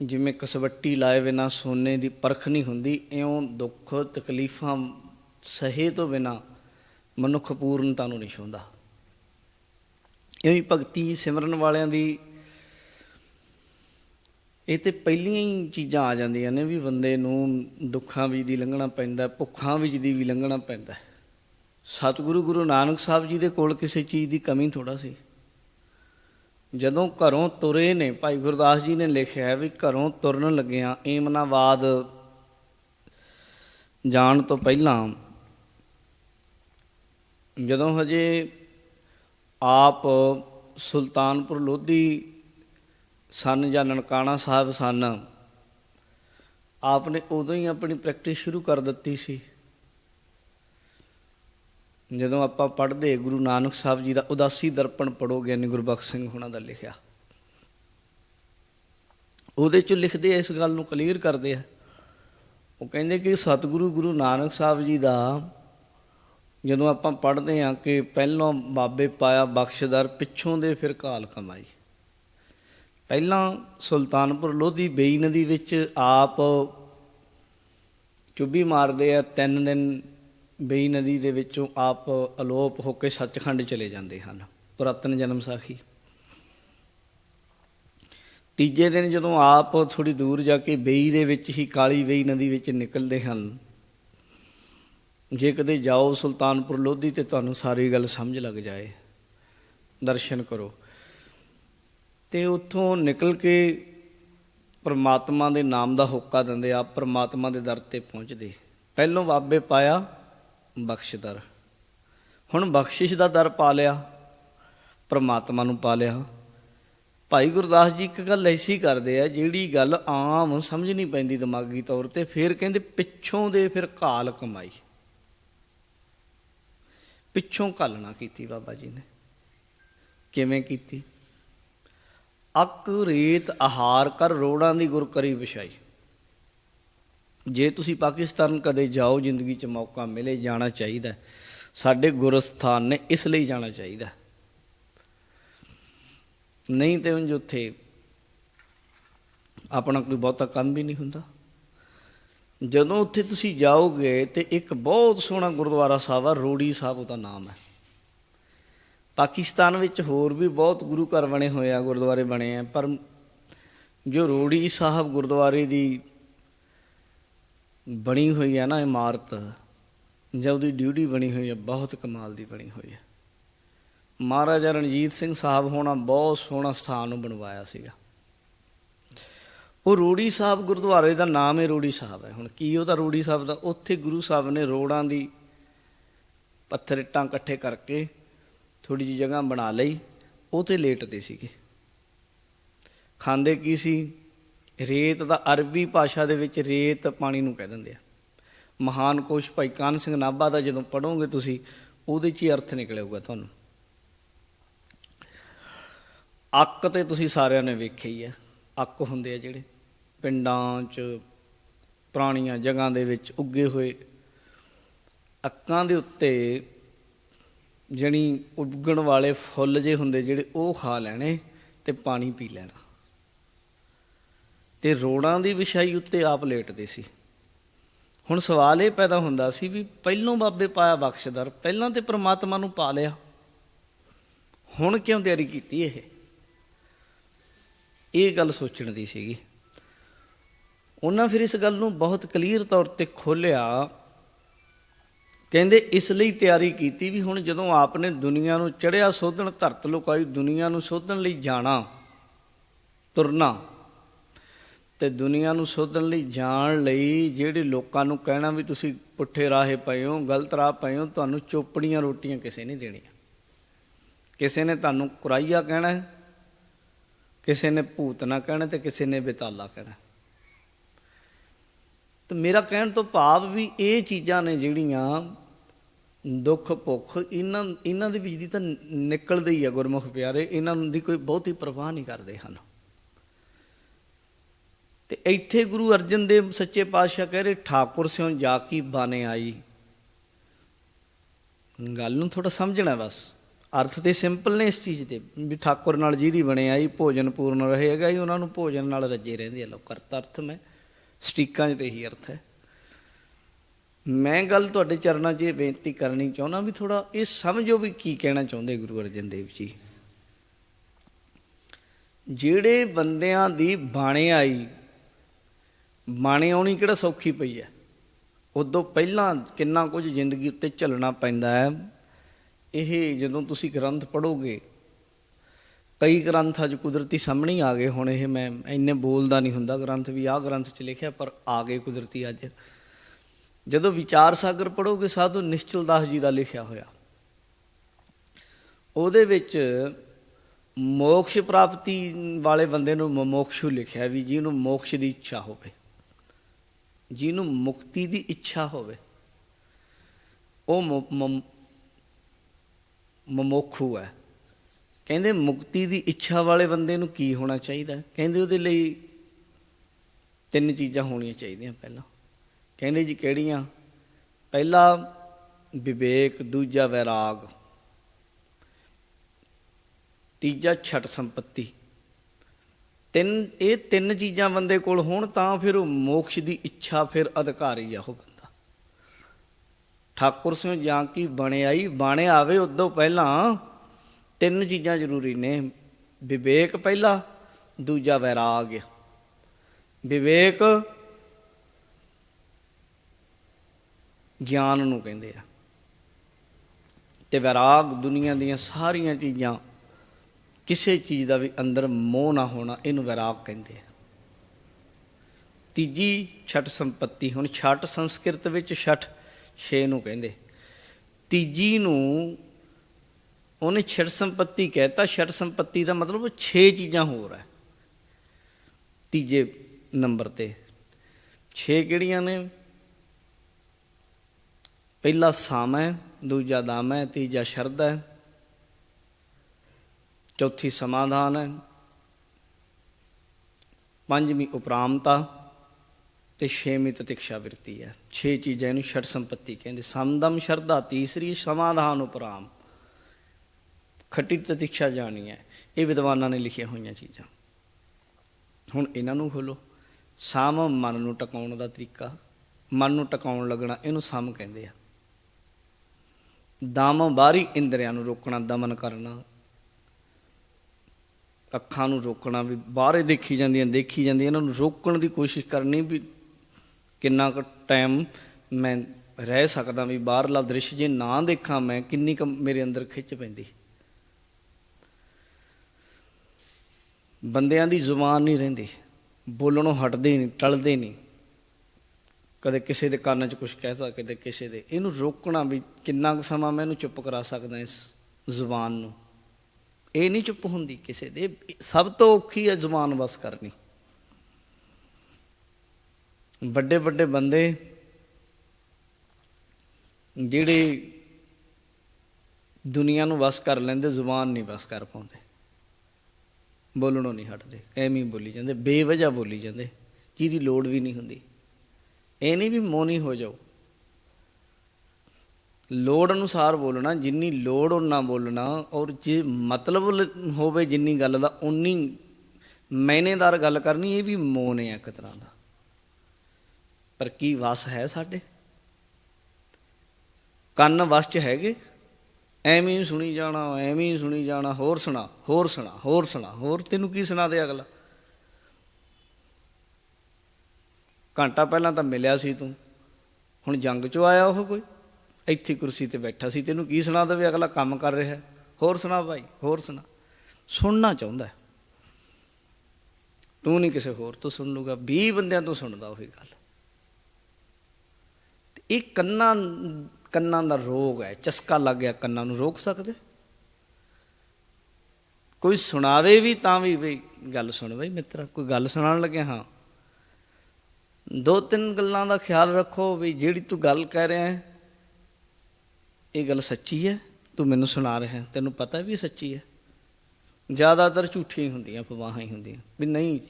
ਜਿਵੇਂ ਕਸਵੱਟੀ ਲਾਏ ਬਿਨਾ ਸੋਨੇ ਦੀ ਪਰਖ ਨਹੀਂ ਹੁੰਦੀ, ਇਉਂ ਦੁੱਖ ਤਕਲੀਫਾਂ ਸਹੇ ਤੋਂ ਬਿਨਾ ਮਨੁੱਖ ਪੂਰਨਤਾ ਨੂੰ ਨਹੀਂ ਛੂੰਦਾ ਇਉਂ ਹੀ ਭਗਤੀ ਸਿਮਰਨ ਵਾਲਿਆਂ ਦੀ ਇਹ ਤੇ ਪਹਿਲੀਆਂ ਹੀ ਚੀਜ਼ਾਂ ਆ ਜਾਂਦੀਆਂ ਨੇ ਵੀ ਬੰਦੇ ਨੂੰ ਦੁੱਖਾਂ ਵਿੱਚ ਦੀ ਲੰਘਣਾ ਪੈਂਦਾ, ਭੁੱਖਾਂ ਵਿੱਚ ਦੀ ਵੀ ਲੰਘਣਾ ਪੈਂਦਾ। ਸਤਿਗੁਰੂ ਗੁਰੂ ਨਾਨਕ ਸਾਹਿਬ ਜੀ ਦੇ ਕੋਲ ਕਿਸੇ ਚੀਜ਼ ਦੀ ਕਮੀ ਥੋੜਾ ਸੀ। ਜਦੋਂ ਘਰੋਂ ਤੁਰੇ ਨੇ, ਭਾਈ ਗੁਰਦਾਸ ਜੀ ਨੇ ਲਿਖਿਆ ਹੈ ਵੀ ਘਰੋਂ ਤੁਰਨ ਲੱਗਿਆਂ ਏਮਨਾਵਾਦ ਜਾਣ ਤੋਂ ਪਹਿਲਾਂ ਜਦੋਂ ਹਜੇ ਆਪ ਸੁਲਤਾਨਪੁਰ ਲੋਧੀ ਸਨ ਜਾਂ ਨਨਕਾਣਾ ਸਾਹਿਬ ਸਨ ਆਪ ਨੇ ਉਦੋਂ ਹੀ ਆਪਣੀ ਪ੍ਰੈਕਟਿਸ ਸ਼ੁਰੂ ਕਰ ਦਿੱਤੀ ਸੀ। ਜਦੋਂ ਆਪਾਂ ਪੜ੍ਹਦੇ ਗੁਰੂ ਨਾਨਕ ਸਾਹਿਬ ਜੀ ਦਾ ਉਦਾਸੀ ਦਰਪਣ ਪੜੋ ਗਿਆਨੀ ਗੁਰਬਖਸ਼ ਸਿੰਘ ਹੁਣਾਂ ਦਾ ਲਿਖਿਆ। ਉਹਦੇ ਚ ਲਿਖਦੇ ਆ, ਇਸ ਗੱਲ ਨੂੰ ਕਲੀਅਰ ਕਰਦੇ ਆ। ਉਹ ਕਹਿੰਦੇ ਕਿ ਸਤਿਗੁਰੂ ਗੁਰੂ ਨਾਨਕ ਸਾਹਿਬ ਜੀ ਦਾ ਜਦੋਂ ਆਪਾਂ ਪੜ੍ਹਦੇ ਹਾਂ ਕਿ ਪਹਿਲੋਂ ਬਾਬੇ ਪਾਇਆ ਬਖਸ਼ਦਰ ਪਿੱਛੋਂ ਦੇ ਫਿਰ ਕਾਲ ਕਮਾਈ। ਪਹਿਲਾਂ ਸੁਲਤਾਨਪੁਰ ਲੋਧੀ ਬੇਈ ਨਦੀ ਵਿੱਚ ਆਪ ਚੁੱਭੀ ਮਾਰਦੇ ਆ, ਤਿੰਨ ਦਿਨ ਬੇਈ ਨਦੀ ਦੇ ਵਿੱਚੋਂ ਆਪ ਅਲੋਪ ਹੋ ਕੇ ਸੱਚਖੰਡ ਚਲੇ ਜਾਂਦੇ ਹਨ, ਪੁਰਾਤਨ ਜਨਮ ਸਾਖੀ। ਤੀਜੇ ਦਿਨ ਜਦੋਂ ਆਪ ਥੋੜੀ ਦੂਰ ਜਾ ਕੇ ਬੇਈ ਦੇ ਵਿੱਚ ਹੀ ਕਾਲੀ ਬੇਈ ਨਦੀ ਵਿੱਚ ਨਿਕਲਦੇ ਹਨ ਜੇ ਕਦੇ ਜਾਓ ਸੁਲਤਾਨਪੁਰ ਲੋਧੀ ਤੇ ਤੁਹਾਨੂੰ ਸਾਰੀ ਗੱਲ ਸਮਝ ਲੱਗ ਜਾਏ। ਦਰਸ਼ਨ ਕਰੋ। ਤੇ ਉੱਥੋਂ ਨਿਕਲ ਕੇ ਪਰਮਾਤਮਾ ਦੇ ਨਾਮ ਦਾ ਹੋਕਾ ਦਿੰਦੇ ਆ, ਪਰਮਾਤਮਾ ਦੇ ਦਰ ਤੇ ਪਹੁੰਚਦੇ। ਪਹਿਲੋਂ ਬਾਬੇ ਪਾਇਆ ਬਖਸ਼ ਦਰ। ਹੁਣ ਬਖਸ਼ਿਸ਼ ਦਾ ਦਰ ਪਾ ਲਿਆ, ਪਰਮਾਤਮਾ ਨੂੰ ਪਾ ਲਿਆ। ਭਾਈ ਗੁਰਦਾਸ ਜੀ ਇੱਕ ਗੱਲ ਐਸੀ ਕਰਦੇ ਆ, ਜਿਹੜੀ ਗੱਲ ਆਮ ਸਮਝ ਨਹੀਂ ਪੈਂਦੀ ਦਿਮਾਗੀ ਤੌਰ ਤੇ, ਫਿਰ ਕਹਿੰਦੇ ਪਿੱਛੋਂ ਦੇ ਫਿਰ ਕਾਲ ਕਮਾਈ। ਪਿੱਛੋਂ ਕਾਲਣਾ ਕੀਤੀ ਬਾਬਾ ਜੀ ਨੇ। ਕਿਵੇਂ ਕੀਤੀ? ਅਕ ਰੇਤ ਆਹਾਰ ਕਰ ਰੋੜਾਂ ਦੀ ਗੁਰਕਰੀ ਵਿਛਾਈ। ਜੇ ਤੁਸੀਂ ਪਾਕਿਸਤਾਨ ਕਦੇ ਜਾਓ, ਜ਼ਿੰਦਗੀ 'ਚ ਮੌਕਾ ਮਿਲੇ, ਜਾਣਾ ਚਾਹੀਦਾ ਸਾਡੇ ਗੁਰਸਥਾਨ ਨੇ ਇਸ ਲਈ ਜਾਣਾ ਚਾਹੀਦਾ ਨਹੀਂ ਤੇ ਉਂਝ ਉੱਥੇ ਆਪਣਾ ਕੋਈ ਬਹੁਤਾ ਕੰਮ ਵੀ ਨਹੀਂ ਹੁੰਦਾ। ਜਦੋਂ ਉੱਥੇ ਤੁਸੀਂ ਜਾਓਗੇ ਤੇ ਇੱਕ ਬਹੁਤ ਸੋਹਣਾ ਗੁਰਦੁਆਰਾ ਸਾਹਿਬ ਆ, ਰੋੜੀ ਸਾਹਿਬ ਉਹਦਾ ਨਾਮ ਹੈ। ਪਾਕਿਸਤਾਨ ਵਿੱਚ ਹੋਰ ਵੀ ਬਹੁਤ ਗੁਰੂ ਘਰ ਬਣੇ ਹੋਏ ਆ, ਗੁਰਦੁਆਰੇ ਬਣੇ ਆ, ਪਰ ਜੋ ਰੋੜੀ ਸਾਹਿਬ ਗੁਰਦੁਆਰੇ ਦੀ ਬਣੀ ਹੋਈ ਹੈ ਨਾ ਇਮਾਰਤ, ਜਾਂ ਉਹਦੀ ਡਿਊਟੀ ਬਣੀ ਹੋਈ ਹੈ ਬਹੁਤ ਕਮਾਲ ਦੀ ਬਣੀ ਹੋਈ ਹੈ ਮਹਾਰਾਜਾ ਰਣਜੀਤ ਸਿੰਘ ਸਾਹਿਬ ਹੋਣਾ ਬਹੁਤ ਸੋਹਣਾ ਸਥਾਨ ਨੂੰ ਬਣਵਾਇਆ ਸੀਗਾ। ਉਹ ਰੋੜੀ ਸਾਹਿਬ ਗੁਰਦੁਆਰੇ ਦਾ ਨਾਮ ਹੈ ਰੋੜੀ ਸਾਹਿਬ ਹੈ। ਹੁਣ ਕੀ ਉਹਦਾ ਰੋੜੀ ਸਾਹਿਬ ਦਾ? ਉੱਥੇ ਗੁਰੂ ਸਾਹਿਬ ਨੇ ਰੋੜਾਂ ਦੀ ਪੱਥਰ ਇੱਟਾਂ ਇਕੱਠੇ ਕਰਕੇ ਥੋੜੀ ਜਿਹੀ ਜਗ੍ਹਾ ਬਣਾ ਲਈ। ਉਹ ਤੇ ਲੇਟਦੇ ਸੀਗੇ। ਖਾਂਦੇ ਕੀ ਸੀ? ਰੇਤ ਦਾ ਅਰਬੀ ਭਾਸ਼ਾ ਦੇ ਵਿੱਚ ਰੇਤ ਪਾਣੀ ਨੂੰ ਕਹਿ ਦਿੰਦੇ ਆ। ਮਹਾਨ ਕੋਸ਼ ਭਾਈ ਕਾਨ ਸਿੰਘ ਨਾਭਾ ਦਾ ਜਦੋਂ ਪੜੋਗੇ ਤੁਸੀਂ, ਉਹਦੇ 'ਚ ਹੀ ਅਰਥ ਨਿਕਲੇਗਾ ਤੁਹਾਨੂੰ। ਅੱਕ ਤੇ ਤੁਸੀਂ ਸਾਰਿਆਂ ਨੇ ਵੇਖਿਆ ਹੀ ਹੈ। ਅੱਕ ਹੁੰਦੇ ਆ ਜਿਹੜੇ। ਪਿੰਡਾਂ 'ਚ, ਪੁਰਾਣੀਆਂ ਜਗ੍ਹਾ ਦੇ ਵਿੱਚ ਉੱਗੇ ਹੋਏ ਅੱਕਾਂ ਦੇ ਉੱਤੇ ਜਣੀ ਉੱਗਣ ਵਾਲੇ ਫੁੱਲ ਜੇ ਹੁੰਦੇ ਜਿਹੜੇ ਉਹ ਖਾ ਲੈਣੇ ਤੇ ਪਾਣੀ ਪੀ ਲੈਣਾ। ਤੇ ਰੋੜਾਂ ਦੀ ਵਿਛਾਈ ਉੱਤੇ ਆਪ ਲੇਟਦੇ ਸੀ। ਹੁਣ ਸਵਾਲ ਇਹ ਪੈਦਾ ਹੁੰਦਾ ਸੀ ਵੀ ਪਹਿਲੋਂ ਬਾਬੇ ਪਾਇਆ ਬਖਸ਼ਦਰ, ਪਹਿਲਾਂ ਤੇ ਪ੍ਰਮਾਤਮਾ ਨੂੰ ਪਾ ਲਿਆ। ਹੁਣ ਕਿਉਂ ਤਿਆਰੀ ਕੀਤੀ ਇਹ? ਇਹ ਗੱਲ ਸੋਚਣ ਦੀ ਸੀਗੀ। ਉਹਨਾਂ ਫਿਰ ਇਸ ਗੱਲ ਨੂੰ ਬਹੁਤ ਕਲੀਅਰ ਤੌਰ ਤੇ ਖੋਲਿਆ ਕਹਿੰਦੇ, ਇਸ ਲਈ ਤਿਆਰੀ ਕੀਤੀ ਵੀ ਹੁਣ ਜਦੋਂ ਆਪ ਨੇ ਦੁਨੀਆ ਨੂੰ ਚੜਿਆ ਸੋਧਣ, ਧਰਤ ਲੋਕਾਈ ਦੁਨੀਆ ਨੂੰ ਸੋਧਣ ਲਈ ਜਾਣਾ, ਤੁਰਨਾ, ਤੇ ਦੁਨੀਆ ਨੂੰ ਸੋਧਣ ਲਈ ਜਾਣ ਲਈ ਜਿਹੜੇ ਲੋਕਾਂ ਨੂੰ ਕਹਿਣਾ ਵੀ ਤੁਸੀਂ ਪੁੱਠੇ ਰਾਹੇ ਪਏ ਹੋ, ਗਲਤ ਰਾਹ ਪਏ ਹੋ, ਤੁਹਾਨੂੰ ਚੋਪੜੀਆਂ ਰੋਟੀਆਂ ਕਿਸੇ ਨਹੀਂ ਦੇਣੀਆਂ। ਕਿਸੇ ਨੇ ਤੁਹਾਨੂੰ ਕੁਰਾਈਆ ਕਹਿਣਾ ਕਿਸੇ ਨੇ ਭੂਤਨਾ ਕਹਿਣਾ ਤੇ ਕਿਸੇ ਨੇ ਬੇਤਾਲਾ ਕਹਿਣਾ ਤੇ ਮੇਰਾ ਕਹਿਣ ਤੋਂ ਭਾਵ ਵੀ ਇਹ ਚੀਜ਼ਾਂ ਨੇ ਜਿਹੜੀਆਂ ਦੁੱਖ, ਭੁੱਖ, ਇਹਨਾਂ ਇਹਨਾਂ ਦੇ ਵਿੱਚ ਦੀ ਤਾਂ ਨਿਕਲਦੇ ਹੀ ਆ ਗੁਰਮੁਖ ਪਿਆਰੇ, ਇਹਨਾਂ ਦੀ ਕੋਈ ਬਹੁਤੀ ਪਰਵਾਹ ਨਹੀਂ ਕਰਦੇ ਹਨ। ਤੇ ਇੱਥੇ ਗੁਰੂ ਅਰਜਨ ਦੇਵ ਸੱਚੇ ਪਾਤਸ਼ਾਹ ਕਹਿ ਰਹੇ, ਠਾਕੁਰ ਸਿਓ ਜਾ ਕੀ ਬਾਣੇ ਆਈ? ਗੱਲ ਨੂੰ ਥੋੜਾ ਸਮਝਣਾ ਬਸ। ਅਰਥ ਤੇ ਸਿੰਪਲ ਨੇ ਇਸ ਚੀਜ਼ ਦੇ ਵੀ ਠਾਕੁਰ ਨਾਲ ਜਿਹਦੀ ਬਣੇ ਆਈ, ਭੋਜਨ ਪੂਰਨ ਰਹੇਗਾ ਹੀ, ਉਹਨਾਂ ਨੂੰ ਭੋਜਨ ਨਾਲ ਰੱਜੇ ਰਹਿੰਦੇ ਆ ਲੋਕ। ਕਰਤਾ ਅਰਥ ਮੈਂ। ਸਟੀਕਾਂ 'ਚ ਤੇ ਇਹੀ ਅਰਥ ਹੈ। ਮੈਂ ਗੱਲ ਤੁਹਾਡੇ ਚਰਨਾਂ 'ਚ ਇਹ ਬੇਨਤੀ ਕਰਨੀ ਚਾਹੁੰਦਾ ਵੀ ਥੋੜਾ ਇਹ ਸਮਝੋ ਵੀ ਕੀ ਕਹਿਣਾ ਚਾਹੁੰਦੇ ਗੁਰੂ ਅਰਜਨ ਦੇਵ ਜੀ। ਜਿਹੜੇ ਬੰਦਿਆਂ ਦੀ ਬਾਣੇ ਆਈ, ਬਾਣੇ ਆਉਣੀ ਕਿਹੜਾ ਸੌਖੀ ਪਈ ਹੈ? ਉਦੋਂ ਪਹਿਲਾਂ ਕਿੰਨਾ ਕੁਝ ਜ਼ਿੰਦਗੀ ਉੱਤੇ ਝੱਲਣਾ ਪੈਂਦਾ ਹੈ। ਇਹ ਜਦੋਂ ਤੁਸੀਂ ਗ੍ਰੰਥ ਪੜੋਗੇ ਕਈ ਗ੍ਰੰਥ ਅੱਜ ਕੁਦਰਤੀ ਸਾਹਮਣੇ ਆ ਗਏ ਹੁਣ, ਇਹ ਮੈਂ ਇੰਨੇ ਬੋਲਦਾ ਨਹੀਂ ਹੁੰਦਾ ਗ੍ਰੰਥ ਵੀ, ਆਹ ਗ੍ਰੰਥ 'ਚ ਲਿਖਿਆ, ਪਰ ਆ ਗਏ ਕੁਦਰਤੀ ਅੱਜ। ਜਦੋਂ ਵਿਚਾਰ ਸਾਗਰ ਪੜੋਗੇ ਸਾਧੂ ਨਿਸ਼ਚਲ ਦਾਸ ਜੀ ਦਾ ਲਿਖਿਆ ਹੋਇਆ। ਉਹਦੇ ਵਿੱਚ ਮੋਕਸ਼ ਪ੍ਰਾਪਤੀ ਵਾਲੇ ਬੰਦੇ ਨੂੰ ਮਮੋਕਸ਼ੂ ਲਿਖਿਆ ਵੀ, ਜਿਹਨੂੰ ਮੋਕਸ਼ ਦੀ ਇੱਛਾ ਹੋਵੇ, ਜਿਹਨੂੰ ਮੁਕਤੀ ਦੀ ਇੱਛਾ ਹੋਵੇ, ਉਹ ਮਮੋਖੂ ਹੈ। ਕਹਿੰਦੇ ਮੁਕਤੀ ਦੀ ਇੱਛਾ ਵਾਲੇ ਬੰਦੇ ਨੂੰ ਕੀ ਹੋਣਾ ਚਾਹੀਦਾ? ਕਹਿੰਦੇ ਉਹਦੇ ਲਈ ਤਿੰਨ ਚੀਜ਼ਾਂ ਹੋਣੀਆਂ ਚਾਹੀਦੀਆਂ ਪਹਿਲਾਂ। ਕਹਿੰਦੇ ਜੀ ਕਿਹੜੀਆਂ? ਪਹਿਲਾ ਵਿਵੇਕ, ਦੂਜਾ ਵੈਰਾਗ। ਤੀਜਾ ਛਟ ਸੰਪਤੀ। ਤਿੰਨ, ਇਹ ਤਿੰਨ ਚੀਜ਼ਾਂ ਬੰਦੇ ਕੋਲ ਹੋਣ ਤਾਂ ਫਿਰ ਉਹ ਮੋਕਸ਼ ਦੀ ਇੱਛਾ ਫਿਰ ਅਧਿਕਾਰੀ ਆ ਉਹ ਬੰਦਾ। ਠਾਕੁਰ ਸਿੰਘ ਜਾਂ ਕੀ ਬਣਿਆਈ, ਬਾਣੇ ਆਵੇ ਉਦੋਂ ਪਹਿਲਾਂ ਤਿੰਨ ਚੀਜ਼ਾਂ ਜ਼ਰੂਰੀ ਨੇ। ਵਿਵੇਕ ਪਹਿਲਾ, ਦੂਜਾ ਵੈਰਾਗ। ਵਿਵੇਕ ਗਿਆਨ ਨੂੰ ਕਹਿੰਦੇ ਆ। ਤੇ ਵੈਰਾਗ ਦੁਨੀਆ ਦੀਆਂ ਸਾਰੀਆਂ ਚੀਜ਼ਾਂ, ਕਿਸੇ ਚੀਜ਼ ਦਾ ਵੀ ਅੰਦਰ ਮੋਹ ਨਾ ਹੋਣਾ, ਇਹਨੂੰ ਵੈਰਾਗ ਕਹਿੰਦੇ ਆ। ਤੀਜੀ ਛਟ ਸੰਪਤੀ ਹੁਣ ਛਟ ਸੰਸਕ੍ਰਿਤ ਵਿੱਚ ਛਟ 6 ਨੂੰ ਕਹਿੰਦੇ। ਤੀਜੀ ਨੂੰ ਉਹਨੇ ਛਟ ਸੰਪਤੀ ਕਹਿਤਾ ਛਟ ਸੰਪਤੀ ਦਾ ਮਤਲਬ 6 ਚੀਜ਼ਾਂ ਹੋਰ ਹੈ। ਤੀਜੇ ਨੰਬਰ ਤੇ 6 ਕਿਹੜੀਆਂ ਨੇ? ਪਹਿਲਾ ਸਾਮ ਹੈ, ਦੂਜਾ ਦਾਮ ਹੈ, ਤੀਜਾ ਸ਼ਰਧਾ ਹੈ, ਚੌਥੀ ਸਮਾਧਾਨ ਹੈ, ਪੰਜਵੀਂ ਉਪਰਾਮਤਾ ਤੇ ਛੇਵੀਂ ਤਤਿਕਸ਼ਾ ਵਰਤੀ ਹੈ। ਛੇ ਚੀਜ਼ਾਂ ਇਹਨੂੰ ਛੜ ਸੰਪਤੀ ਕਹਿੰਦੇ। ਸਮਦਮ ਸ਼ਰਧਾ, ਤੀਸਰੀ ਸਮਾਧਾਨ ਉਪਰਾਮ। ਖੱਟੀ ਤਤਿਕਸ਼ਾ ਜਾਣੀ ਹੈ। ਇਹ ਵਿਦਵਾਨਾਂ ਨੇ ਲਿਖੀਆਂ ਹੋਈਆਂ ਚੀਜ਼ਾਂ। ਹੁਣ ਇਹਨਾਂ ਨੂੰ ਖੋਲੋ। ਸਾਮ ਮਨ ਨੂੰ ਟਿਕਾਉਣ ਦਾ ਤਰੀਕਾ। ਮਨ ਨੂੰ ਟਿਕਾਉਣ ਲੱਗਣਾ, ਇਹਨੂੰ ਸਮ ਕਹਿੰਦੇ ਆ। ਦਮ ਬਾਹਰੀ ਇੰਦਰੀਆਂ ਨੂੰ ਰੋਕਣਾ, ਦਮਨ ਕਰਨਾ। ਅੱਖਾਂ ਨੂੰ ਰੋਕਣਾ ਵੀ, ਬਾਹਰੇ ਦੇਖੀ ਜਾਂਦੀਆਂ ਦੇਖੀ ਜਾਂਦੀਆਂ। ਇਹਨਾਂ ਨੂੰ ਰੋਕਣ ਦੀ ਕੋਸ਼ਿਸ਼ ਕਰਨੀ ਵੀ ਕਿੰਨਾ ਕੁ ਟਾਈਮ ਮੈਂ ਰਹਿ ਸਕਦਾ ਵੀ ਬਾਹਰਲਾ ਦ੍ਰਿਸ਼ ਜੇ ਨਾ ਦੇਖਾਂ ਮੈਂ, ਕਿੰਨੀ ਕੁ ਮੇਰੇ ਅੰਦਰ ਖਿੱਚ ਪੈਂਦੀ। ਬੰਦਿਆਂ ਦੀ ਜ਼ੁਬਾਨ ਨਹੀਂ ਰਹਿੰਦੀ, ਬੋਲਣੋਂ ਹਟਦੇ ਨਹੀਂ, ਟਲਦੇ ਨਹੀਂ। ਕਦੇ ਕਿਸੇ ਦੇ ਕੰਨ 'ਚ ਕੁਝ ਕਹਿਤਾ ਕਦੇ ਕਿਸੇ ਦੇ। ਇਹਨੂੰ ਰੋਕਣਾ ਵੀ ਕਿੰਨਾ ਕੁ ਸਮਾਂ ਮੈਂ ਇਹਨੂੰ ਚੁੱਪ ਕਰਾ ਸਕਦਾ ਇਸ ਜ਼ੁਬਾਨ ਨੂੰ। ਇਹ ਨਹੀਂ ਚੁੱਪ ਹੁੰਦੀ ਕਿਸੇ ਦੇ। ਸਭ ਤੋਂ ਔਖੀ ਹੈ ਜ਼ੁਬਾਨ ਬਸ ਕਰਨੀ। ਵੱਡੇ ਵੱਡੇ ਬੰਦੇ ਜਿਹੜੇ ਦੁਨੀਆ ਨੂੰ ਵਸ ਕਰ ਲੈਂਦੇ, ਜ਼ੁਬਾਨ ਨਹੀਂ ਵਸ ਕਰ ਪਾਉਂਦੇ। ਬੋਲਣੋਂ ਨਹੀਂ ਹਟਦੇ। ਐਵੇਂ ਬੋਲੀ ਜਾਂਦੇ, ਬੇਵਜ੍ਹਾ ਬੋਲੀ ਜਾਂਦੇ, ਜਿਹਦੀ ਲੋੜ ਵੀ ਨਹੀਂ ਹੁੰਦੀ। ਇਹ ਨਹੀਂ ਵੀ ਮੋਨੀ ਹੋ ਜਾਓ। ਲੋੜ ਅਨੁਸਾਰ ਬੋਲਣਾ, ਜਿੰਨੀ ਲੋੜ ਉਨਾ ਬੋਲਣਾ, ਔਰ ਜੇ ਮਤਲਬ ਹੋਵੇ ਜਿੰਨੀ ਗੱਲ ਦਾ, ਉਨੀ ਮੈਨੇਦਾਰ ਗੱਲ ਕਰਨੀ, ਇਹ ਵੀ ਮੋਨ ਹੈ ਇੱਕ ਤਰ੍ਹਾਂ ਦਾ। ਪਰ ਕੀ ਵਸ ਹੈ ਸਾਡੇ? ਕੰਨ ਵਸ ਚ ਹੈਗੇ? ਐਵੇਂ ਹੀ ਸੁਣੀ ਜਾਣਾ, ਐਵੇਂ ਹੀ ਸੁਣੀ ਜਾਣਾ, ਹੋਰ ਸੁਣਾ ਹੋਰ ਸੁਣਾ ਹੋਰ ਸੁਣਾ, ਹੋਰ ਤੈਨੂੰ ਕੀ ਸੁਣਾ ਦੇ ਅਗਲਾ? ਘੰਟਾ ਪਹਿਲਾਂ ਤਾਂ ਮਿਲਿਆ ਸੀ ਤੂੰ। ਹੁਣ ਜੰਗ ਚੋਂ ਆਇਆ ਉਹ ਕੋਈ? ਇੱਥੇ ਕੁਰਸੀ ਤੇ ਬੈਠਾ ਸੀ, ਤੈਨੂੰ ਕੀ ਸੁਣਾ ਦੇਵੇ ਅਗਲਾ? ਕੰਮ ਕਰ ਰਿਹਾ ਹੋਰ ਸੁਣਾ ਭਾਈ, ਹੋਰ ਸੁਣਾ। ਸੁਣਨਾ ਚਾਹੁੰਦਾ ਤੂੰ ਨਹੀਂ ਕਿਸੇ ਹੋਰ ਤੋਂ ਸੁਣ ਲੂਗਾ 20 ਬੰਦਿਆਂ ਤੋਂ ਸੁਣਦਾ ਉਹੀ ਗੱਲ। ਇਹ ਕੰਨਾਂ ਕੰਨਾਂ ਦਾ ਰੋਗ ਹੈ। ਚਸਕਾ ਲੱਗ ਗਿਆ, ਕੰਨਾਂ ਨੂੰ ਰੋਕ ਸਕਦੇ? ਕੋਈ ਸੁਣਾਵੇ ਵੀ ਤਾਂ ਵੀ ਬਈ ਗੱਲ ਸੁਣ ਬਈ ਮਿੱਤਰਾ, ਕੋਈ ਗੱਲ ਸੁਣਾਉਣ ਲੱਗਿਆ ਹਾਂ। ਦੋ ਤਿੰਨ ਗੱਲਾਂ ਦਾ ਖਿਆਲ ਰੱਖੋ ਵੀ ਜਿਹੜੀ ਤੂੰ ਗੱਲ ਕਹਿ ਰਿਹਾ ਹੈ, ਇਹ ਗੱਲ ਸੱਚੀ ਹੈ, ਤੂੰ ਮੈਨੂੰ ਸੁਣਾ ਰਿਹਾ ਤੈਨੂੰ ਪਤਾ ਵੀ ਸੱਚੀ ਹੈ। ਜ਼ਿਆਦਾਤਰ ਝੂਠੀਆਂ ਹੁੰਦੀਆਂ ਫਵਾਹਾਂ ਹੀ ਹੁੰਦੀਆਂ। ਵੀ ਨਹੀਂ ਜੀ,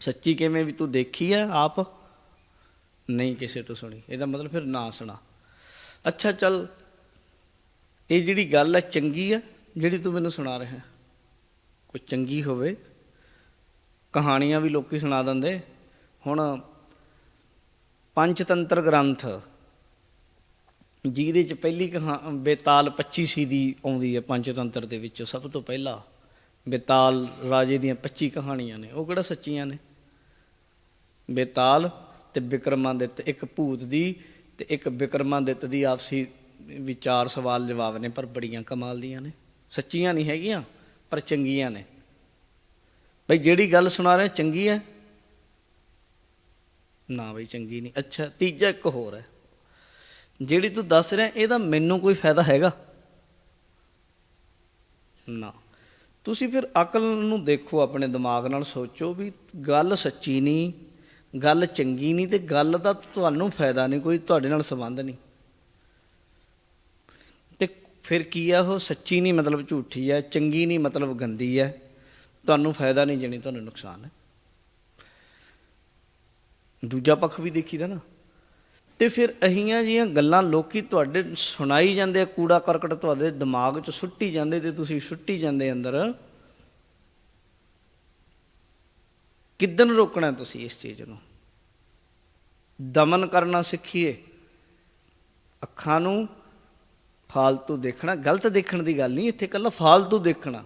ਸੱਚੀ ਕਿਵੇਂ ਵੀ ਤੂੰ ਦੇਖੀ ਹੈ ਆਪ? ਨਹੀਂ ਕਿਸੇ ਤੋਂ ਸੁਣੀ। ਇਹਦਾ ਮਤਲਬ ਫਿਰ ਨਾ ਸੁਣਾ। ਅੱਛਾ, ਚੱਲ ਇਹ ਜਿਹੜੀ ਗੱਲ ਹੈ ਚੰਗੀ ਹੈ, ਜਿਹੜੀ ਤੂੰ ਮੈਨੂੰ ਸੁਣਾ ਰਿਹਾ ਹੈ। ਕੋਈ ਚੰਗੀ ਹੋਵੇ। ਕਹਾਣੀਆਂ ਵੀ ਲੋਕੀ ਸੁਣਾ ਦਿੰਦੇ। ਹੁਣ ਪੰਚਤੰਤਰ ਗ੍ਰੰਥ, ਜਿਹਦੇ ਚ ਪਹਿਲੀ ਕਹਾ, ਬੇਤਾਲ 25 ਸੀ ਦੀ ਆਉਂਦੀ ਹੈ ਪੰਚਤੰਤਰ ਦੇ ਵਿੱਚ, ਸਭ ਤੋਂ ਪਹਿਲਾਂ। ਬੇਤਾਲ ਰਾਜੇ ਦੀਆਂ 25 ਕਹਾਣੀਆਂ ਨੇ। ਉਹ ਕਿਹੜਾ ਸੱਚੀਆਂ ਨੇ? ਬੇਤਾਲ ਤੇ ਵਿਕਰਮਾਦਿੱਤ ਇੱਕ ਭੂਤ ਦੀ ਤੇ ਇੱਕ ਵਿਕਰਮਾਦਿੱਤ ਦੀ ਆਪਸੀ ਵਿਚਾਰ ਸਵਾਲ ਜਵਾਬ ਨੇ, ਪਰ ਬੜੀਆਂ ਕਮਾਲ ਦੀਆਂ ਨੇ। ਸੱਚੀਆਂ ਨਹੀਂ ਹੈਗੀਆਂ, ਪਰ ਚੰਗੀਆਂ ਨੇ। ਬਈ ਜਿਹੜੀ ਗੱਲ ਸੁਣਾ ਰਹੇ ਚੰਗੀ ਹੈ? ਨਾ ਬਈ, ਚੰਗੀ ਨਹੀਂ। ਅੱਛਾ, ਤੀਜਾ ਇੱਕ ਹੋਰ ਹੈ। ਜਿਹੜੀ ਤੂੰ ਦੱਸ ਰਿਹਾ, ਇਹਦਾ ਮੈਨੂੰ ਕੋਈ ਫਾਇਦਾ ਹੈਗਾ? ਨਾ। ਤੁਸੀਂ ਫਿਰ ਅਕਲ ਨੂੰ ਦੇਖੋ, ਆਪਣੇ ਦਿਮਾਗ ਨਾਲ ਸੋਚੋ ਵੀ ਗੱਲ ਸੱਚੀ ਨਹੀਂ ਗੱਲ ਚੰਗੀ ਨਹੀਂ ਤੇ ਗੱਲ ਦਾ ਤੁਹਾਨੂੰ ਫਾਇਦਾ ਨਹੀਂ, ਕੋਈ ਤੁਹਾਡੇ ਨਾਲ ਸੰਬੰਧ ਨਹੀਂ। ਤੇ ਫਿਰ ਕੀ ਆ ਉਹ ਸੱਚੀ ਨਹੀਂ ਮਤਲਬ ਝੂਠੀ ਹੈ ਚੰਗੀ ਨਹੀਂ ਮਤਲਬ ਗੰਦੀ ਹੈ ਤੁਹਾਨੂੰ ਫਾਇਦਾ ਨਹੀਂ ਜਣੀ ਤੁਹਾਨੂੰ ਨੁਕਸਾਨ ਹੈ। ਦੂਜਾ ਪੱਖ ਵੀ ਦੇਖੀਦਾ ਨਾ। ਤੇ ਫਿਰ ਅਹੀਆਂ ਜੀਆਂ ਗੱਲਾਂ ਲੋਕੀ ਤੁਹਾਡੇ ਸੁਣਾਈ ਜਾਂਦੇ ਆ, ਕੂੜਾ ਕਰਕਟ ਤੁਹਾਡੇ ਦਿਮਾਗ 'ਚ ਸੁੱਟੀ ਜਾਂਦੇ ਤੇ ਤੁਸੀਂ ਸੁੱਟੀ ਜਾਂਦੇ ਅੰਦਰ। ਕਿੱਦਨ ਰੋਕਣਾ ਤੁਸੀਂ ਇਸ ਚੀਜ਼ ਨੂੰ? ਦਮਨ ਕਰਨਾ ਸਿੱਖੀਏ। ਅੱਖਾਂ ਨੂੰ ਫਾਲਤੂ ਦੇਖਣਾ, ਗਲਤ ਦੇਖਣ ਦੀ ਗੱਲ ਨਹੀਂ, ਇੱਥੇ ਕੱਲਾ ਫਾਲਤੂ ਦੇਖਣਾ।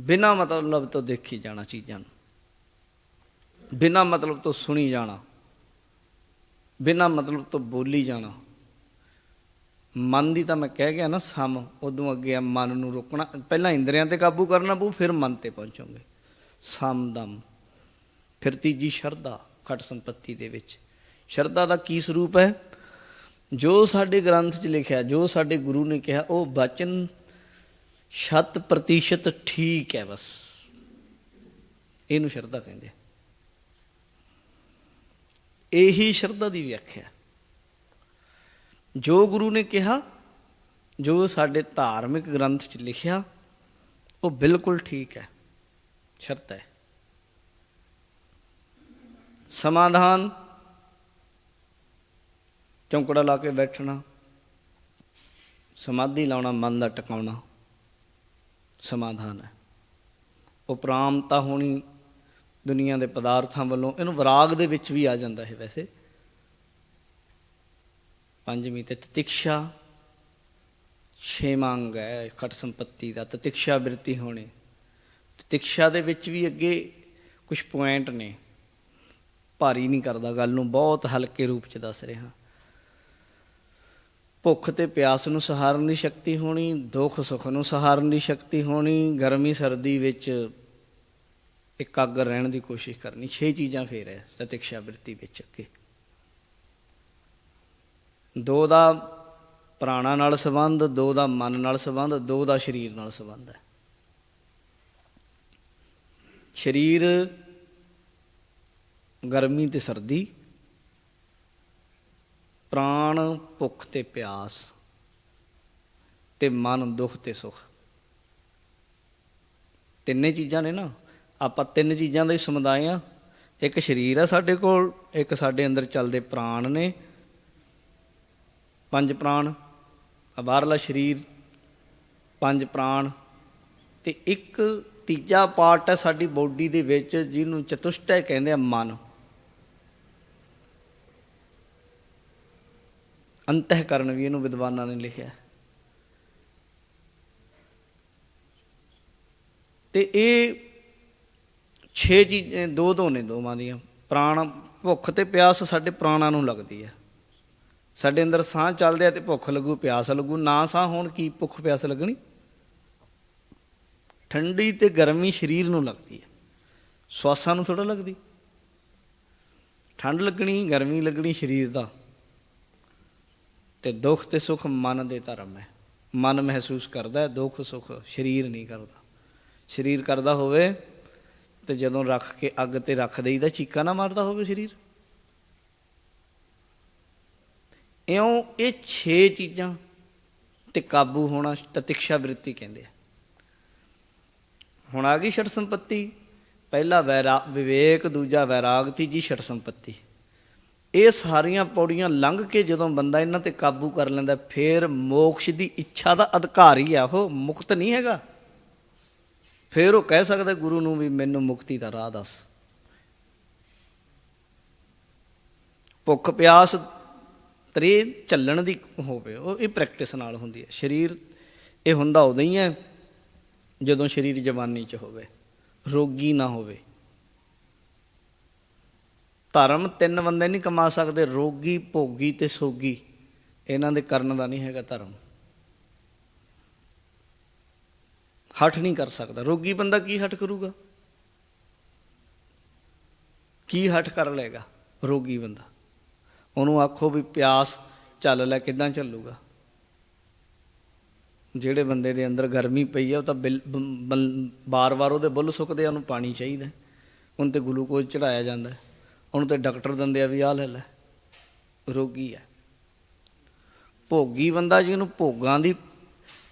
ਬਿਨਾ ਮਤਲਬ ਤੋਂ ਦੇਖੀ ਜਾਣਾ ਚੀਜ਼ਾਂ ਨੂੰ। ਬਿਨਾ ਮਤਲਬ ਤੋਂ ਸੁਣੀ ਜਾਣਾ। ਬਿਨਾ ਮਤਲਬ ਤੋਂ ਬੋਲੀ ਜਾਣਾ। ਮਨ ਦੀ ਤਾਂ ਮੈਂ ਕਹਿ ਗਿਆ ਨਾ, ਸਮ, ਉਦੋਂ ਅੱਗੇ ਆ ਮਨ ਨੂੰ ਰੋਕਣਾ। ਪਹਿਲਾਂ ਇੰਦਰੀਆਂ ਤੇ ਕਾਬੂ ਕਰਨਾ ਪਊ, ਫਿਰ ਮਨ ਤੇ ਪਹੁੰਚੋਗੇ। ਸਮ ਦਮ ਫਿਰ ਤੀਜੀ ਸ਼ਰਧਾ ਖਟ ਸੰਪਤੀ ਦੇ ਵਿੱਚ। ਸ਼ਰਧਾ ਦਾ ਕੀ ਸਰੂਪ ਹੈ? ਜੋ ਸਾਡੇ ਗ੍ਰੰਥ 'ਚ ਲਿਖਿਆ, ਜੋ ਸਾਡੇ ਗੁਰੂ ਨੇ ਕਿਹਾ, ਉਹ ਬਚਨ ਸ਼ਤ ਪ੍ਰਤੀਸ਼ਤ ਠੀਕ ਹੈ ਬਸ। ਇਹਨੂੰ ਸ਼ਰਧਾ ਕਹਿੰਦੇ ਇਹੀ ਸ਼ਰਧਾ ਦੀ ਵਿਆਖਿਆ। ਜੋ ਗੁਰੂ ਨੇ ਕਿਹਾ, ਜੋ ਸਾਡੇ ਧਾਰਮਿਕ ਗ੍ਰੰਥ 'ਚ ਲਿਖਿਆ, ਉਹ ਬਿਲਕੁਲ ਠੀਕ ਹੈ। ਸ਼ਰਤ ਹੈ। ਸਮਾਧਾਨ, ਚੌਂਕੜਾ ਲਾ ਕੇ ਬੈਠਣਾ, ਸਮਾਧੀ ਲਾਉਣਾ, ਮਨ ਦਾ ਟਿਕਾਉਣਾ, ਸਮਾਧਾਨ ਹੈ। ਉਪਰਾਮਤਾ ਹੋਣੀ ਦੁਨੀਆ ਦੇ ਪਦਾਰਥਾਂ ਵੱਲੋਂ, ਇਹਨੂੰ ਵਿਰਾਗ ਦੇ ਵਿੱਚ ਵੀ ਆ ਜਾਂਦਾ ਹੈ ਵੈਸੇ। ਪੰਜਵੀਂ ਤੇ ਤਤਿਕਸ਼ਾ, ਛੇਵਾਂ ਅੰਗ ਹੈ, ਖਟ ਸੰਪਤੀ ਦਾ, ਤਤਿਕਸ਼ਾ ਬਿਰਤੀ ਹੋਣੀ। ਤਤਿਕਸ਼ਾ ਦੇ ਵਿੱਚ ਵੀ ਅੱਗੇ ਕੁਝ ਪੁਆਇੰਟ ਨੇ। ਭਾਰੀ ਨਹੀਂ ਕਰਦਾ ਗੱਲ ਨੂੰ, ਬਹੁਤ ਹਲਕੇ ਰੂਪ ਚ ਦੱਸ ਰਿਹਾ। ਭੁੱਖ ਤੇ ਪਿਆਸ ਨੂੰ ਸਹਾਰਨ ਦੀ ਸ਼ਕਤੀ ਹੋਣੀ, ਦੁੱਖ ਸੁੱਖ ਨੂੰ ਸਹਾਰਨ ਦੀ ਸ਼ਕਤੀ ਹੋਣੀ, ਗਰਮੀ ਸਰਦੀ ਵਿੱਚ ਇਕਾਗਰ ਰਹਿਣ ਦੀ ਕੋਸ਼ਿਸ਼ ਕਰਨੀ। ਛੇ ਚੀਜ਼ਾਂ ਫੇਰ ਹੈ ਸਤਿਕਸ਼ਾ ਬਿਰਤੀ ਵਿੱਚ ਅੱਗੇ। ਦੋ ਦਾ ਪ੍ਰਾਣਾ ਨਾਲ ਸੰਬੰਧ, ਦੋ ਦਾ ਮਨ ਨਾਲ ਸੰਬੰਧ, ਦੋ ਦਾ ਸਰੀਰ ਨਾਲ ਸੰਬੰਧ ਹੈ ਸਰੀਰ, ਗਰਮੀ ਤੇ ਸਰਦੀ, ਪ੍ਰਾਣ, ਭੁੱਖ ਤੇ ਪਿਆਸ, ਤੇ ਮਨ, ਦੁੱਖ ਤੇ ਸੁਖ। ਤਿੰਨੇ ਚੀਜ਼ਾਂ ਨੇ ਨਾ। ਆਪਾਂ ਤਿੰਨ ਚੀਜ਼ਾਂ ਦਾ ਹੀ ਸਮੁਦਾਇ ਆ। ਇੱਕ ਸਰੀਰ ਆ ਸਾਡੇ ਕੋਲ, ਇੱਕ ਸਾਡੇ ਅੰਦਰ ਚੱਲਦੇ ਪ੍ਰਾਣ ਨੇ। ਪੰਜ ਪ੍ਰਾਣ ਆ ਬਾਹਰਲਾ ਸਰੀਰ, ਪੰਜ ਪ੍ਰਾਣ, ਤੇ ਇੱਕ ਤੀਜਾ ਪਾਰਟ ਹੈ ਸਾਡੀ ਬੋਡੀ ਦੇ ਵਿੱਚ, ਜਿਹਨੂੰ ਚਤੁਸ਼ਟੈ ਕਹਿੰਦੇ ਆ ਮਨ। ਅੰਤਹਿਕਰਨ ਵੀ, ਇਹਨੂੰ ਵਿਦਵਾਨਾਂ ਨੇ ਲਿਖਿਆ ਤੇ ਇਹ ਛੇ ਚੀਜ਼ ਦੋ ਦੋ ਨੇ ਦੋਵਾਂ ਦੀਆਂ। ਪ੍ਰਾਣ, ਭੁੱਖ ਤੇ ਪਿਆਸ ਸਾਡੇ ਪ੍ਰਾਣਾਂ ਨੂੰ ਲੱਗਦੀ ਹੈ। ਸਾਡੇ ਅੰਦਰ ਸਾਹ ਚੱਲਦੇ ਆ ਤੇ ਭੁੱਖ ਲੱਗੂ, ਪਿਆਸ ਲੱਗੂ। ਨਾ ਸਾਹ ਹੋਣ, ਕੀ ਭੁੱਖ ਪਿਆਸ ਲੱਗਣੀ? ਠੰਡੀ ਤੇ ਗਰਮੀ ਸਰੀਰ ਨੂੰ ਲੱਗਦੀ ਹੈ। ਸਵਾਸਾਂ ਨੂੰ ਥੋੜਾ ਲੱਗਦੀ। ਠੰਡ ਲੱਗਣੀ, ਗਰਮੀ ਲੱਗਣੀ ਸਰੀਰ ਦਾ। ਤੇ ਦੁੱਖ ਤੇ ਸੁੱਖ ਮਨ ਦੇ ਧਰਮ ਹੈ। ਮਨ ਮਹਿਸੂਸ ਕਰਦਾ ਹੈ, ਦੁੱਖ ਸੁੱਖ ਸਰੀਰ ਨਹੀਂ ਕਰਦਾ। ਸਰੀਰ ਕਰਦਾ ਹੋਵੇ ਤੇ ਜਦੋਂ ਰੱਖ ਕੇ ਅੱਗ ਤੇ ਰੱਖ ਦੇਈਦਾ, ਚੀਕਾ ਨਾ ਮਾਰਦਾ ਹੋਵੇ ਸਰੀਰ। ਇਉਂ ਇਹ 6 ਚੀਜ਼ਾਂ ਤੇ ਕਾਬੂ ਹੋਣਾ ਤਤਿਕਸ਼ਾ ਬ੍ਰਿਤੀ ਕਹਿੰਦੇ ਆ। ਹੁਣ ਆ ਗਈ ਛਟ ਸੰਪਤੀ। ਪਹਿਲਾ ਵੈਰਾ, ਵਿਵੇਕ, ਦੂਜਾ ਵੈਰਾਗ ਤੀਜੀ ਛੜ ਸੰਪਤੀ। ਇਹ ਸਾਰੀਆਂ ਪੌੜੀਆਂ ਲੰਘ ਕੇ ਜਦੋਂ ਬੰਦਾ ਇਹਨਾਂ ਤੇ ਕਾਬੂ ਕਰ ਲੈਂਦਾ, ਫਿਰ ਮੋਕਸ਼ ਦੀ ਇੱਛਾ ਦਾ ਅਧਿਕਾਰੀ ਆ ਉਹ, ਮੁਕਤ ਨਹੀਂ ਹੈਗਾ। ਫਿਰ ਉਹ ਕਹਿ ਸਕਦਾ ਗੁਰੂ ਨੂੰ ਵੀ ਮੈਨੂੰ ਮੁਕਤੀ ਦਾ ਰਾਹ ਦੱਸ। ਭੁੱਖ ਪਿਆਸ ਤਰੇ ਚੱਲਣ ਦੀ ਹੋਵੇ, ਉਹ ਇਹ ਪ੍ਰੈਕਟਿਸ ਨਾਲ ਹੁੰਦੀ ਹੈ। ਸਰੀਰ ਇਹ ਹੁੰਦਾ ਉਦੋਂ ਹੀ ਹੈ ਜਦੋਂ ਸਰੀਰ ਜਵਾਨੀ ਚ ਹੋਵੇ, ਰੋਗੀ ਨਾ ਹੋਵੇ। ਧਰਮ ਤਿੰਨ ਬੰਦੇ ਨਹੀਂ ਕਮਾ ਸਕਦੇ, ਰੋਗੀ, ਭੋਗੀ ਤੇ ਸੋਗੀ। ਇਹਨਾਂ ਦੇ ਕਰਨ ਦਾ ਨਹੀਂ ਹੈਗਾ ਧਰਮ। ਹਠ ਨਹੀਂ ਕਰ ਸਕਦਾ। ਰੋਗੀ ਬੰਦਾ ਕੀ ਹਠ ਕਰੂਗਾ? ਕੀ ਹਠ ਕਰ ਲਏਗਾ ਰੋਗੀ ਬੰਦਾ? ਉਹਨੂੰ ਆਖੋ ਵੀ ਪਿਆਸ ਚੱਲ ਲੈ, ਕਿਦਾਂ ਚੱਲੂਗਾ? ਜਿਹੜੇ ਬੰਦੇ ਦੇ ਅੰਦਰ ਗਰਮੀ ਪਈ ਹੈ ਉਹ ਤਾਂ ਬਾਰ-ਬਾਰ ਉਹਦੇ ਬੁੱਲ ਸੁੱਕਦੇ ਆ, ਉਹਨੂੰ ਪਾਣੀ ਚਾਹੀਦਾ ਉਹਨੂੰ ਤੇ ਗਲੂਕੋਜ਼ ਚੜਾਇਆ ਜਾਂਦਾ ਉਹਨੂੰ ਤੇ ਡਾਕਟਰ ਦਿੰਦੇ ਆ ਵੀ ਆਹ ਲੈ ਲੈ, ਰੋਗੀ ਹੈ ਭੋਗੀ ਬੰਦਾ ਜਿਹਨੂੰ ਭੋਗਾਂ ਦੀ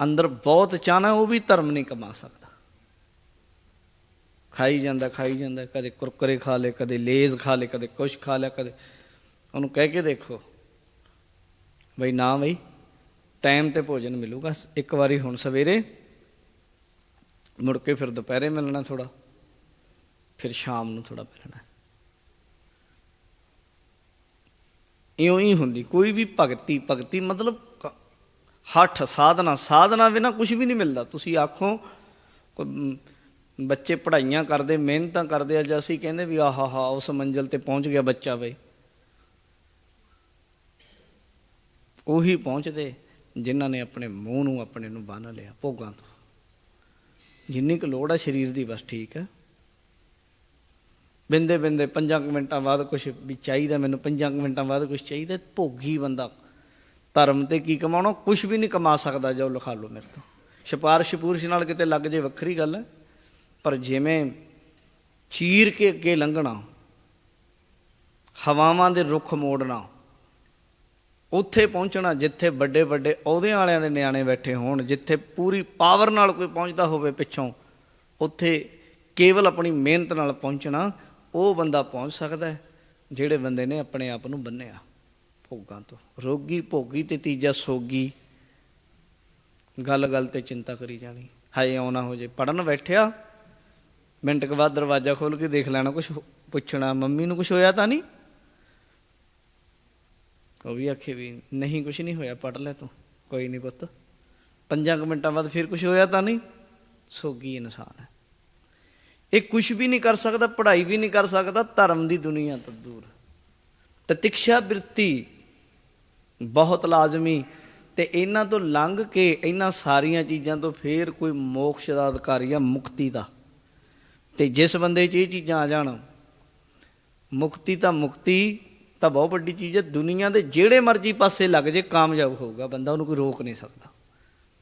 ਅੰਦਰ ਬਹੁਤ ਚਾਹਨਾ ਉਹ ਵੀ ਧਰਮ ਨਹੀਂ ਕਮਾ ਸਕਦਾ। ਖਾਈ ਜਾਂਦਾ ਖਾਈ ਜਾਂਦਾ, ਕਦੇ ਕੁਰਕਰੇ ਖਾ ਲੇ ਕਦੇ ਲੇਜ਼ ਖਾ ਲੇ ਕਦੇ ਕੁਛ ਖਾ ਲਿਆ, ਕਦੇ ਉਹਨੂੰ ਕਹਿ ਕੇ ਦੇਖੋ, ਬਈ ਨਾ ਬਈ ਟਾਈਮ ਤੇ ਭੋਜਨ ਮਿਲੂਗਾ। ਇੱਕ ਵਾਰੀ ਹੁਣ ਸਵੇਰੇ ਮੁੜ ਕੇ ਫਿਰ ਦੁਪਹਿਰੇ ਮਿਲਣਾ ਥੋੜਾ ਫਿਰ ਸ਼ਾਮ ਨੂੰ ਥੋੜਾ ਮਿਲਣਾ। ਇਉਂ ਹੀ ਹੁੰਦੀ, ਕੋਈ ਵੀ ਭਗਤੀ ਭਗਤੀ ਮਤਲਬ ਹੱਠ ਸਾਧਨਾ ਸਾਧਨਾ ਬਿਨਾ ਕੁਝ ਵੀ ਨਹੀਂ ਮਿਲਦਾ। ਤੁਸੀਂ ਆਖੋ ਬੱਚੇ ਪੜ੍ਹਾਈਆਂ ਕਰਦੇ, ਮਿਹਨਤਾਂ ਕਰਦੇ ਅੱਜ ਅਸੀਂ ਕਹਿੰਦੇ ਵੀ ਆਹਾ ਹਾ ਉਸ ਮੰਜ਼ਲ ਤੇ ਪਹੁੰਚ ਗਿਆ ਬੱਚਾ ਬਈ। ਉਹੀ ਪਹੁੰਚਦੇ। ਜਿਨ੍ਹਾਂ ਨੇ ਆਪਣੇ ਮੂੰਹ ਨੂੰ ਆਪਣੇ ਨੂੰ ਬੰਨ ਲਿਆ, ਭੋਗਾਂ ਤੋਂ। ਜਿੰਨੀ ਕੁ ਲੋੜ ਹੈ ਸਰੀਰ ਦੀ, ਬਸ ਠੀਕ ਹੈ ਬਿੰਦੇ ਬਿੰਦੇ 5 ਮਿੰਟਾਂ ਬਾਅਦ ਕੁਝ ਵੀ ਚਾਹੀਦਾ, ਮੈਨੂੰ 5 ਮਿੰਟਾਂ ਬਾਅਦ ਕੁਝ ਚਾਹੀਦਾ, ਭੋਗੀ ਬੰਦਾ। ਧਰਮ ਤੇ ਕੀ ਕਮਾਉਣਾ ਕੁਝ ਵੀ ਨਹੀਂ ਕਮਾ ਸਕਦਾ ਜੋ ਲਿਖਾ ਲਓ ਮੇਰੇ ਤੋਂ। ਸਿਫਾਰਿਸ਼ ਪੂਰਸ਼ ਨਾਲ ਕਿਤੇ ਲੱਗ ਜੇ ਵੱਖਰੀ ਗੱਲ ਹੈ ਪਰ ਜਿਵੇਂ ਚੀਰ ਕੇ ਅੱਗੇ ਲੰਘਣਾ, ਹਵਾਵਾਂ ਦੇ ਰੁੱਖ ਮੋੜਨਾ ਉੱਥੇ ਪਹੁੰਚਣਾ ਜਿੱਥੇ ਵੱਡੇ ਵੱਡੇ ਅਹੁਦਿਆਂ ਵਾਲਿਆਂ ਦੇ ਨਿਆਣੇ ਬੈਠੇ ਹੋਣ, ਜਿੱਥੇ ਪੂਰੀ ਪਾਵਰ ਨਾਲ ਕੋਈ ਪਹੁੰਚਦਾ ਹੋਵੇ ਪਿੱਛੋਂ, ਉੱਥੇ ਕੇਵਲ ਆਪਣੀ ਮਿਹਨਤ ਨਾਲ ਪਹੁੰਚਣਾ, ਉਹ ਬੰਦਾ ਪਹੁੰਚ ਸਕਦਾ ਜਿਹੜੇ ਬੰਦੇ ਨੇ ਆਪਣੇ ਆਪ ਨੂੰ ਬੰਨਿਆ ਭੋਗਾਂ ਤੋਂ। ਰੋਗੀ ਭੋਗੀ ਤੇ ਤੀਜਾ ਸੋਗੀ ਗੱਲ ਗੱਲ ਤੇ ਚਿੰਤਾ ਕਰੀ ਜਾਣੀ। ਹਾਏ, ਆਉਣਾ ਹੋ ਜੇ। ਪੜਨ ਬੈਠਿਆ, ਮਿੰਟ ਕੁ ਬਾਅਦ ਦਰਵਾਜ਼ਾ ਖੋਲ ਕੇ ਦੇਖ ਲੈਣਾ ਕੁਝ ਪੁੱਛਣਾ, ਮੰਮੀ ਨੂੰ ਕੁਝ ਹੋਇਆ ਤਾਂ ਨਹੀਂ? ਉਹ ਵੀ ਆਖੇ ਵੀ ਨਹੀਂ ਕੁਝ ਨਹੀਂ ਹੋਇਆ ਪੜ ਲੈ ਤੂੰ, ਕੋਈ ਨਹੀਂ ਪੁੱਤ। ਪੰਜਾਂ ਕੁ ਮਿੰਟਾਂ ਬਾਅਦ ਫਿਰ ਕੁਝ ਹੋਇਆ ਤਾਂ ਨਹੀਂ? ਸੋਗੀ ਇਨਸਾਨ ਹੈ। ਇਹ ਕੁਝ ਵੀ ਨਹੀਂ ਕਰ ਸਕਦਾ, ਪੜ੍ਹਾਈ ਵੀ ਨਹੀਂ ਕਰ ਸਕਦਾ, ਧਰਮ ਦੀ ਦੁਨੀਆ ਤੋਂ ਦੂਰ। ਤਤਿਕਸ਼ਾ ਬਿਰਤੀ ਬਹੁਤ ਲਾਜ਼ਮੀ ਤੇ ਇਹਨਾਂ ਤੋਂ ਲੰਘ ਕੇ ਇਹਨਾਂ ਸਾਰੀਆਂ ਚੀਜ਼ਾਂ ਤੋਂ ਫੇਰ ਕੋਈ ਮੋਕਸ਼ ਦਾ ਅਧਿਕਾਰੀ ਆ ਮੁਕਤੀ ਦਾ। ਤੇ ਜਿਸ ਬੰਦੇ 'ਚ ਇਹ ਚੀਜ਼ਾਂ ਆ ਜਾਣ, ਮੁਕਤੀ ਤਾਂ ਮੁਕਤੀ ਤਾਂ ਬਹੁਤ ਵੱਡੀ ਚੀਜ਼ ਹੈ, ਦੁਨੀਆ ਦੇ ਜਿਹੜੇ ਮਰਜ਼ੀ ਪਾਸੇ ਲੱਗ ਜੇ, ਕਾਮਯਾਬ ਹੋਊਗਾ, ਬੰਦਾ ਉਹਨੂੰ ਕੋਈ ਰੋਕ ਨਹੀਂ ਸਕਦਾ।